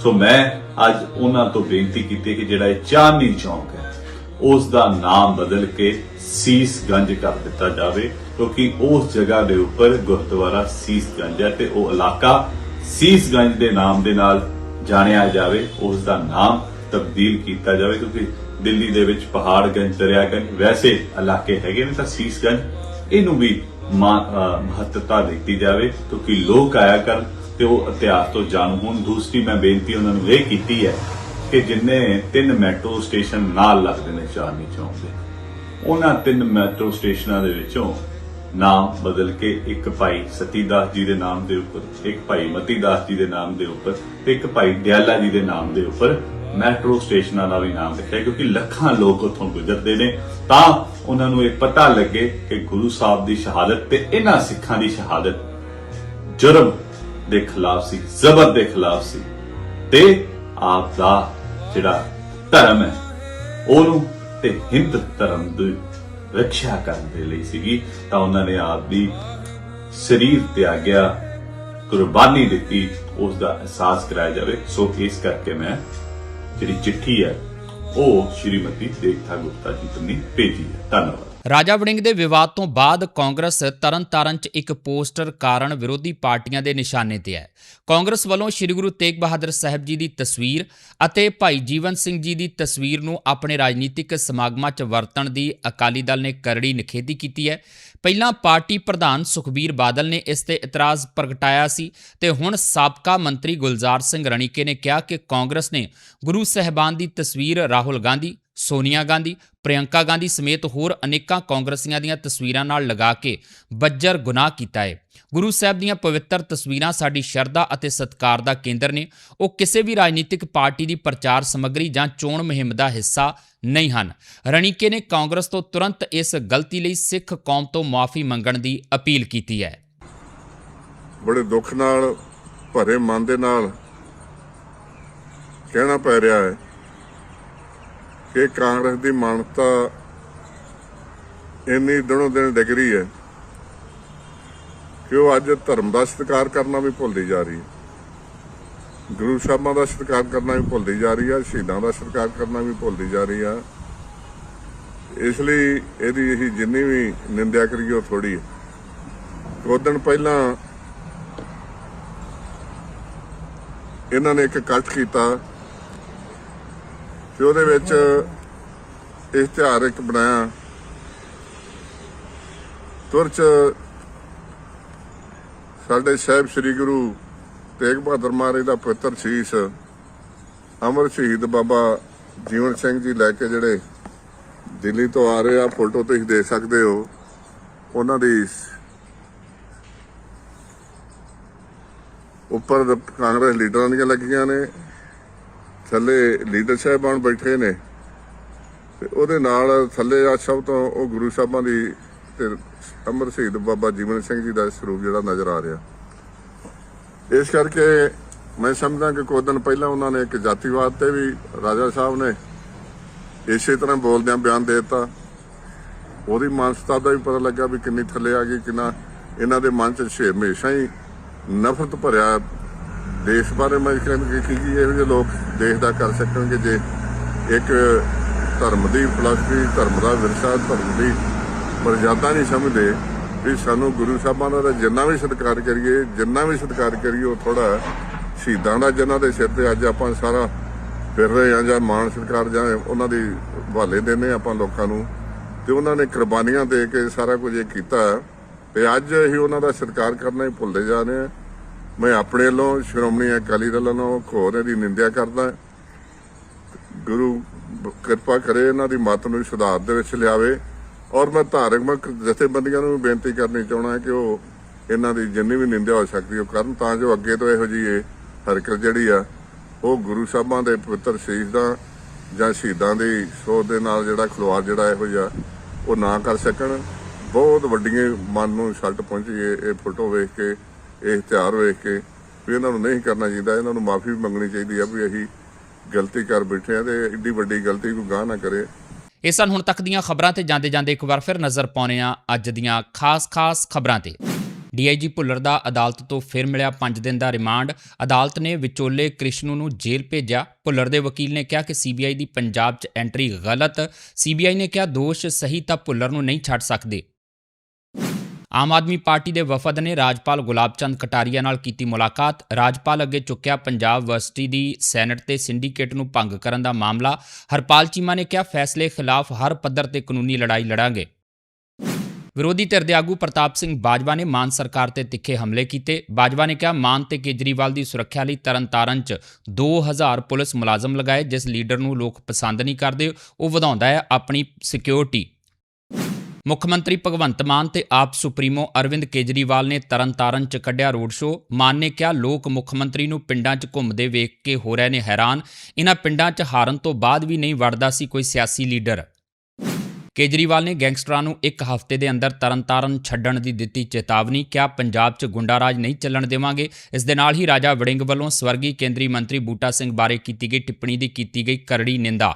ਸੋ ਮੈਂ ਅੱਜ ਉਹਨਾਂ ਤੋਂ ਬੇਨਤੀ ਕੀਤੀ ਕਿ ਜਿਹੜਾ ਇਹ ਚਾਰਨੀ ਚੌਂਕ ਹੈ ਉਸ ਦਾ ਨਾਮ ਬਦਲ ਕੇ ਸੀਸਗੰਜ ਕਰ ਦਿੱਤਾ ਜਾਵੇ। ਕਿਉਂਕਿ ਉਸ ਜਗ੍ਹਾ ਦੇ ਉੱਪਰ ਗੁਰਦੁਆਰਾ ਸੀਸਗੰਜ ਹੈ ਤੇ ਉਹ ਇਲਾਕਾ ਸੀਸਗੰਜ ਦੇ ਨਾਮ ਦੇ ਨਾਲ ਜਾਣਿਆ ਜਾਵੇ, ਉਸ ਦਾ ਨਾਮ ਤਬਦੀਲ ਕੀਤਾ ਜਾਵੇ, ਕਿਉਂਕਿ ਦਿੱਲੀ ਦੇ ਵਿੱਚ ਪਹਾੜਗੰਜ ਦਰਿਆਗੰਜ ਵੈਸੇ ਇਲਾਕੇ ਹੈਗੇ ਨੇ, ਤਾਂ ਸੀਸਗੰਜ ਇਹਨੂੰ ਵੀ ਮਹੱਤਤਾ ਦਿੱਤੀ ਜਾਵੇ, ਕਿਉਂਕਿ ਲੋਕ ਆਇਆ ਕਰਨ ਤੇ ਉਹ ਇਤਿਹਾਸ ਤੋਂ ਜਾਣੂ ਹੋਣ। ਦੂਸਰੀ ਮੈਂ ਬੇਨਤੀ ਉਹਨਾਂ ਨੂੰ ਇਹ ਕੀਤੀ ਹੈ ਕਿ ਜਿੰਨੇ ਤਿੰਨ ਮੈਟਰੋ ਸਟੇਸ਼ਨ ਨਾਲ ਲੱਗਦੇ ਨੇ ਚਾਰਨੀ ਚੌਂਕ ਦੇ, ਉਹਨਾਂ ਤਿੰਨ ਮੈਟਰੋ ਸਟੇਸ਼ਨਾਂ ਦੇ ਵਿੱਚੋਂ ਨਾਮ ਬਦਲ ਕੇ ਇੱਕ ਭਾਈ ਸਤੀਦਾਸ ਜੀ ਦੇ ਨਾਮ ਦੇ ਉੱਪਰ, ਇੱਕ ਭਾਈ ਮਤੀਦਾਸ ਜੀ ਦੇ ਨਾਮ ਦੇ ਉੱਪਰ ਤੇ ਇੱਕ ਭਾਈ ਦਿਆਲਾ ਜੀ ਦੇ ਨਾਮ ਦੇ ਉੱਪਰ ਮੈਟਰੋ ਸਟੇਸ਼ਨਾਂ ਦਾ ਵੀ ਨਾਮ ਲਿਖਿਆ ਕਿਉਂਕਿ ਲੱਖਾਂ ਲੋਕ ਉੱਥੋਂ ਗੁਜ਼ਰਦੇ ਨੇ। ਤਾਂ ਉਹਨਾਂ ਨੂੰ ਇਹ ਪਤਾ ਲੱਗੇ ਕਿ ਗੁਰੂ ਸਾਹਿਬ ਦੀ ਸ਼ਹਾਦਤ ਤੇ ਇਹਨਾਂ ਸਿੱਖਾਂ ਦੀ ਸ਼ਹਾਦਤ ਜੁਰਮ ਦੇ ਖਿਲਾਫ ਸੀ, ਜ਼ਬਰ ਦੇ ਖਿਲਾਫ ਸੀ ਤੇ ਆਪ ਦਾ ਜਿਹੜਾ ਧਰਮ ਹੈ, ਉਹਨੂੰ ਤੇ ਹਿੰਦ ਧਰਮ ਦੀ ਰੱਖਿਆ ਕਰਨ ਦੇ ਲਈ ਸੀਗੀ, ਤਾਂ ਉਹਨਾਂ ਨੇ ਆਪ ਦੀ ਸਰੀਰ ਤਿਆਗਿਆ ਕੁਰਬਾਨੀ ਦਿੱਤੀ ਉਸ ਦਾ ਅਹਿਸਾਸ ਕਰਾਇਆ ਜਾਵੇ। ਸੋ ਇਸ ਕਰਕੇ ਮੈਂ ਜਿਹੜੀ ਚਿੱਠੀ ਹੈ, ਉਹ ਸ਼੍ਰੀਮਤੀ ਦੇਖਤਾ ਗੁਪਤਾ ਜੀ ਤੋਂ ਭੇਜੀ ਹੈ। ਧੰਨਵਾਦ। ਰਾਜਾ ਵੜਿੰਗ ਦੇ ਵਿਵਾਦ ਤੋਂ ਬਾਅਦ ਕਾਂਗਰਸ ਤਰਨਤਾਰਨ 'ਚ ਇੱਕ ਪੋਸਟਰ ਕਾਰਨ ਵਿਰੋਧੀ ਪਾਰਟੀਆਂ ਦੇ ਨਿਸ਼ਾਨੇ ਤੇ ਹੈ। ਕਾਂਗਰਸ ਵੱਲੋਂ ਸ੍ਰੀ ਗੁਰੂ ਤੇਗ ਬਹਾਦਰ ਸਾਹਿਬ ਜੀ ਦੀ ਤਸਵੀਰ ਅਤੇ ਭਾਈ ਜੀਵਨ ਸਿੰਘ ਜੀ ਦੀ ਤਸਵੀਰ ਨੂੰ ਆਪਣੇ ਰਾਜਨੀਤਿਕ ਸਮਾਗਮਾਂ 'ਚ ਵਰਤਣ ਦੀ ਅਕਾਲੀ ਦਲ ਨੇ ਕਰੜੀ ਨਿਖੇਧੀ ਕੀਤੀ ਹੈ। ਪਹਿਲਾਂ ਪਾਰਟੀ ਪ੍ਰਧਾਨ ਸੁਖਬੀਰ ਬਾਦਲ ਨੇ ਇਸ ਤੇ ਇਤਰਾਜ਼ ਪ੍ਰਗਟਾਇਆ ਸੀ ਤੇ ਹੁਣ ਸਾਬਕਾ ਮੰਤਰੀ ਗੁਲਜ਼ਾਰ ਸਿੰਘ ਰਣੀਕੇ ਨੇ ਕਿਹਾ ਕਿ ਕਾਂਗਰਸ ਨੇ ਗੁਰੂ ਸਾਹਿਬਾਨ ਦੀ ਤਸਵੀਰ ਰਾਹੁਲ ਗਾਂਧੀ ਸੋਨੀਆ ਗਾਂਧੀ, ਪ੍ਰਿਯੰਕਾ ਗਾਂਧੀ ਸਮੇਤ ਹੋਰ ਅਨੇਕਾਂ ਕਾਂਗਰਸੀਆਂ ਦੀਆਂ ਤਸਵੀਰਾਂ ਨਾਲ ਲਗਾ ਕੇ ਬੱਜਰ ਗੁਨਾਹ ਕੀਤਾ ਹੈ। ਗੁਰੂ ਸਾਹਿਬ ਦੀਆਂ ਪਵਿੱਤਰ ਤਸਵੀਰਾਂ ਸਾਡੀ ਸ਼ਰਧਾ ਅਤੇ ਸਤਿਕਾਰ ਦਾ ਕੇਂਦਰ ਨੇ। ਉਹ ਕਿਸੇ ਵੀ ਰਾਜਨੀਤਿਕ ਪਾਰਟੀ ਦੀ ਪ੍ਰਚਾਰ ਸਮੱਗਰੀ ਜਾਂ ਚੋਣ ਮੁਹਿੰਮ ਦਾ ਹਿੱਸਾ ਨਹੀਂ ਹਨ। ਰਣੀਕੇ ਨੇ ਕਾਂਗਰਸ ਤੋਂ ਤੁਰੰਤ ਇਸ ਗਲਤੀ ਲਈ ਸਿੱਖ ਕੌਮ ਤੋਂ ਮਾਫੀ ਮੰਗਣ ਦੀ ਅਪੀਲ ਕੀਤੀ ਹੈ। ਬੜੇ ਦੁੱਖ ਨਾਲ, ਭਰੇ ਮਨ ਦੇ ਨਾਲ ਕਹਿਣਾ ਪੈ ਰਿਹਾ ਹੈ ਕਿ ਕਾਂਗਰਸ ਦੀ ਮਾਨਤਾ ਇੰਨੀ ਦਿਨੋਂ ਦਿਨ ਡਿੱਗ ਰਹੀ ਹੈ ਕਿ ਉਹ ਅੱਜ ਧਰਮ ਦਾ ਸਤਿਕਾਰ ਕਰਨਾ ਵੀ ਭੁੱਲਦੀ ਜਾ ਰਹੀ ਹੈ। ਗੁਰੂ ਸਾਹਿਬਾਂ ਦਾ ਸਤਿਕਾਰ ਕਰਨਾ ਵੀ ਭੁੱਲਦੀ ਜਾ ਰਹੀ ਹੈ, ਸ਼ਹੀਦਾਂ ਦਾ ਸਤਿਕਾਰ ਕਰਨਾ ਵੀ ਭੁੱਲਦੀ ਜਾ ਰਹੀ ਹੈ। ਇਸ ਲਈ ਇਹਦੀ ਅਸੀਂ ਜਿੰਨੀ ਵੀ ਨਿੰਦਿਆ ਕਰੀਏ ਉਹ ਥੋੜੀ ਹੈ। ਕੁਝ ਦਿਨ ਪਹਿਲਾਂ ਇਹਨਾਂ ਨੇ ਇੱਕ ਇਕੱਠ ਕੀਤਾ ਤੇ ਉਹਦੇ ਵਿੱਚ ਇਸ਼ਤਿਹਾਰ ਇੱਕ ਬਣਾਇਆ। ਤੁਰ ਚ ਸਾਡੇ ਸਾਹਿਬ ਸ੍ਰੀ ਗੁਰੂ ਤੇਗ ਬਹਾਦਰ ਮਹਾਰਾਜ ਦਾ ਪੁੱਤਰ ਸੀਸ ਅਮਰ ਸ਼ਹੀਦ ਬਾਬਾ ਜੀਵਨ ਸਿੰਘ ਜੀ ਲੈ ਕੇ ਜਿਹੜੇ ਦਿੱਲੀ ਤੋਂ ਆ ਰਹੇ ਆ, ਫੋਟੋ ਤੁਸੀਂ ਦੇਖ ਸਕਦੇ ਹੋ। ਉਹਨਾਂ ਦੀ ਉੱਪਰ ਕਾਂਗਰਸ ਲੀਡਰਾਂ ਦੀਆਂ ਲੱਗੀਆਂ ਨੇ। ਥੱਲੇ ਲੀਡਰ ਸਾਹਿਬਾਨ ਬੈਠੇ ਨੇ ਤੇ ਉਹਦੇ ਨਾਲ ਥੱਲੇ ਆ ਸਭ ਤੋਂ ਉਹ ਗੁਰੂ ਸਾਹਿਬਾਂ ਦੀ ਤੇ ਅਮਰ ਸ਼ਹੀਦ ਬਾਬਾ ਜੀਵਨ ਸਿੰਘ ਜੀ ਦਾ ਸਰੂਪ ਜਿਹੜਾ ਨਜ਼ਰ ਆ ਰਿਹਾ। ਇਸ ਕਰਕੇ ਮੈਂ ਸਮਝਦਾ ਕਿ ਕੁਝ ਦਿਨ ਪਹਿਲਾਂ ਉਹਨਾਂ ਨੇ ਇੱਕ ਜਾਤੀਵਾਦ ਤੇ ਵੀ ਰਾਜਾ ਸਾਹਿਬ ਨੇ ਇਸੇ ਤਰ੍ਹਾਂ ਬੋਲਦਿਆਂ ਬਿਆਨ ਦੇ ਦਿੱਤਾ। ਉਹਦੀ ਮਾਨਸਤਾ ਦਾ ਵੀ ਪਤਾ ਲੱਗਾ ਵੀ ਕਿੰਨੀ ਥੱਲੇ ਆ ਗਈ, ਕਿੰਨਾ ਇਹਨਾਂ ਦੇ ਮਨ 'ਚ ਹਮੇਸ਼ਾ ਹੀ ਨਫ਼ਰਤ ਭਰਿਆ। ਦੇਸ਼ ਬਾਰੇ ਮੈਂ ਕਹਿੰਦਾ ਕਿ ਕੀ ਇਹੋ ਜਿਹੇ ਲੋਕ ਦੇਸ਼ ਦਾ ਕਰ ਸਕਣਗੇ ਜੇ ਇੱਕ ਧਰਮ ਦੀ ਫਲਸਫੀ ਧਰਮ ਦਾ ਵਿਰਸਾ, ਧਰਮ ਦੀ ਮਰਜ਼ਾਦਾ ਨਹੀਂ ਸਮਝਦੇ ਵੀ ਸਾਨੂੰ ਗੁਰੂ ਸਾਹਿਬਾਂ ਦਾ ਜਿੰਨਾ ਵੀ ਸਤਿਕਾਰ ਕਰੀਏ, ਜਿੰਨਾ ਵੀ ਸਤਿਕਾਰ ਕਰੀਏ, ਉਹ ਥੋੜਾ ਸ਼ਹੀਦਾਂ ਦਾ ਜਿਨ੍ਹਾਂ ਦੇ ਸਿਰ ਤੇ ਅੱਜ ਆਪਾਂ ਸਾਰਾ ਫਿਰ ਰਹੇ ਆ ਜਾਂ ਮਾਣ ਸਤਿਕਾਰ ਜਾਂ ਉਹਨਾਂ ਦੀ ਹਵਾਲੇ ਦਿੰਦੇ ਆਪਾਂ ਲੋਕਾਂ ਨੂੰ। ਤੇ ਉਹਨਾਂ ਨੇ ਕੁਰਬਾਨੀਆਂ ਦੇ ਕੇ ਸਾਰਾ ਕੁਝ ਇਹ ਕੀਤਾ ਤੇ ਅੱਜ ਅਸੀਂ ਉਹਨਾਂ ਦਾ ਸਤਿਕਾਰ ਕਰਨਾ ਹੀ ਭੁੱਲਦੇ ਜਾ ਰਹੇ ਹਾਂ। ਮੈਂ ਆਪਣੇ ਵੱਲੋਂ, ਸ਼੍ਰੋਮਣੀ ਅਕਾਲੀ ਦਲ ਵੱਲੋਂ ਘੋਰ ਇਹਦੀ ਨਿੰਦਿਆ ਕਰਦਾ ਗੁਰੂ ਕਿਰਪਾ ਕਰੇ ਇਹਨਾਂ ਦੀ ਮਤ ਨੂੰ ਸੁਧਾਰ ਦੇ ਵਿੱਚ ਲਿਆਵੇ। ਔਰ ਮੈਂ ਧਾਰਮਿਕ ਜਥੇਬੰਦੀਆਂ ਨੂੰ ਵੀ ਬੇਨਤੀ ਕਰਨੀ ਚਾਹਣਾ ਕਿ ਉਹ ਇਹਨਾਂ ਦੀ ਜਿੰਨੀ ਵੀ ਨਿੰਦਿਆ ਹੋ ਸਕਦੀ ਉਹ ਕਰਨ, ਤਾਂ ਜੋ ਅੱਗੇ ਤੋਂ ਇਹੋ ਜਿਹੀ ਇਹ ਹਰਕਤ ਜਿਹੜੀ ਆ, ਉਹ ਗੁਰੂ ਸਾਹਿਬਾਂ ਦੇ ਪਵਿੱਤਰ ਸ਼ਹੀਦਾਂ ਜਾਂ ਸ਼ਹੀਦਾਂ ਦੀ ਸੋਧ ਦੇ ਨਾਲ ਜਿਹੜਾ ਖਲਵਾੜ ਜਿਹੜਾ ਇਹੋ ਜਿਹਾ, ਉਹ ਨਾ ਕਰ ਸਕਣ। ਬਹੁਤ ਵੱਡੀਆਂ ਮਨ ਨੂੰ ਛੱਟ ਪਹੁੰਚੀ ਇਹ ਫੋਟੋ ਵੇਖ ਕੇ। ਇਹ ਇਸ਼ਤਿਹਾਰ ਵੇਖ ਕੇ ਵੀ ਇਹਨਾਂ ਨੂੰ ਨਹੀਂ ਕਰਨਾ ਚਾਹੀਦਾ, ਇਹਨਾਂ ਨੂੰ ਮਾਫੀ ਵੀ ਮੰਗਣੀ ਚਾਹੀਦੀ ਆ ਵੀ ਅਸੀਂ ਗਲਤੀ ਕਰ ਬੈਠੇ ਆ ਤੇ ਏਡੀ ਵੱਡੀ ਗਲਤੀ ਕੋਈ ਗਾਹ ਨਾ ਕਰੇ। ਇਹ ਸਨ ਹੁਣ ਤੱਕ ਦੀਆਂ ਖਬਰਾਂ ਤੇ ਜਾਂਦੇ ਜਾਂਦੇ ਇੱਕ ਵਾਰ ਫਿਰ ਨਜ਼ਰ ਪਾਉਂਦੇ ਹਾਂ ਅੱਜ ਦੀਆਂ ਖਾਸ-ਖਾਸ ਖਬਰਾਂ ਤੇ। ਡੀਆਈਜੀ ਭੁੱਲਰ ਦਾ ਅਦਾਲਤ ਤੋਂ ਫਿਰ ਮਿਲਿਆ 5 ਦਿਨ ਦਾ ਰਿਮਾਂਡ। ਅਦਾਲਤ ਨੇ ਵਿਚੋਲੇ ਕ੍ਰਿਸ਼ਨੂ ਨੂੰ ਜੇਲ੍ਹ ਭੇਜਿਆ। ਭੁੱਲਰ ਦੇ ਵਕੀਲ ਨੇ ਕਿਹਾ ਕਿ ਸੀਬੀਆਈ ਦੀ ਪੰਜਾਬ 'ਚ ਐਂਟਰੀ ਗਲਤ। ਸੀਬੀਆਈ ਨੇ ਕਿਹਾ ਦੋਸ਼ ਸਹੀ ਤਾਂ ਭੁੱਲਰ ਨੂੰ ਨਹੀਂ ਛੱਡ ਸਕਦੇ। ਆਮ ਆਦਮੀ ਪਾਰਟੀ ਦੇ ਵਫਦ ਨੇ ਰਾਜਪਾਲ ਗੁਲਾਬ ਚੰਦ ਕਟਾਰੀਆ ਨਾਲ ਕੀਤੀ ਮੁਲਾਕਾਤ। ਰਾਜਪਾਲ ਅੱਗੇ ਚੁੱਕਿਆ ਪੰਜਾਬ ਵਰਸਿਟੀ ਦੀ ਸੈਨੇਟ ਤੇ ਸਿੰਡੀਕੇਟ ਨੂੰ ਭੰਗ ਕਰਨ ਦਾ ਮਾਮਲਾ। ਹਰਪਾਲ ਚੀਮਾ ਨੇ ਕਿਹਾ, ਫੈਸਲੇ ਖਿਲਾਫ ਹਰ ਪੱਧਰ ਤੇ ਕਾਨੂੰਨੀ ਲੜਾਈ ਲੜਾਂਗੇ। ਵਿਰੋਧੀ ਧਿਰ ਦੇ ਆਗੂ ਪ੍ਰਤਾਪ ਸਿੰਘ ਬਾਜਵਾ ਨੇ ਮਾਨ ਸਰਕਾਰ ਤੇ ਤਿੱਖੇ ਹਮਲੇ ਕੀਤੇ। ਬਾਜਵਾ ਨੇ ਕਿਹਾ, ਮਾਨ ਤੇ ਕੇਜਰੀਵਾਲ ਦੀ ਸੁਰੱਖਿਆ ਲਈ ਤਰਨਤਾਰਨ 'ਚ 2000 ਪੁਲਿਸ ਮੁਲਾਜ਼ਮ ਲਗਾਏ, ਜਿਸ ਲੀਡਰ ਨੂੰ ਲੋਕ ਪਸੰਦ ਨਹੀਂ ਕਰਦੇ, ਉਹ ਵਧਾਉਂਦਾ ਹੈ ਆਪਣੀ ਸਿਕਿਉਰਿਟੀ ਮੁੱਖ ਮੰਤਰੀ ਭਗਵੰਤ ਮਾਨ ਤੇ ਆਪ ਸੁਪਰੀਮੋ ਅਰਵਿੰਦ ਕੇਜਰੀਵਾਲ ਨੇ ਤਰਨਤਾਰਨ 'ਚ ਕੱਢਿਆ ਰੋਡ ਸ਼ੋਅ। ਮਾਨ ਨੇ ਕਿਹਾ, ਲੋਕ ਮੁੱਖ ਮੰਤਰੀ ਨੂੰ ਪਿੰਡਾਂ 'ਚ ਘੁੰਮਦੇ ਵੇਖ ਕੇ ਹੋ ਰਹੇ ਨੇ ਹੈਰਾਨ। ਇਹਨਾਂ ਪਿੰਡਾਂ 'ਚ ਹਾਰਨ ਤੋਂ ਬਾਅਦ ਵੀ ਨਹੀਂ ਵੜਦਾ ਸੀ ਕੋਈ ਸਿਆਸੀ ਲੀਡਰ। ਕੇਜਰੀਵਾਲ ਨੇ ਗੈਂਗਸਟਰਾਂ ਨੂੰ ਇੱਕ ਹਫ਼ਤੇ ਦੇ ਅੰਦਰ ਤਰਨਤਾਰਨ ਛੱਡਣ ਦੀ ਦਿੱਤੀ ਚੇਤਾਵਨੀ, ਕਿਹਾ, ਪੰਜਾਬ 'ਚ ਗੁੰਡਾਰਾਜ ਨਹੀਂ ਚੱਲਣ ਦੇਵਾਂਗੇ। ਇਸ ਦੇ ਨਾਲ ਹੀ ਰਾਜਾ ਵੜਿੰਗ ਵੱਲੋਂ ਸਵਰਗੀ ਕੇਂਦਰੀ ਮੰਤਰੀ ਬੂਟਾ ਸਿੰਘ ਬਾਰੇ ਕੀਤੀ ਗਈ ਟਿੱਪਣੀ ਦੀ ਕੀਤੀ ਗਈ ਕਰੜੀ ਨਿੰਦਾ।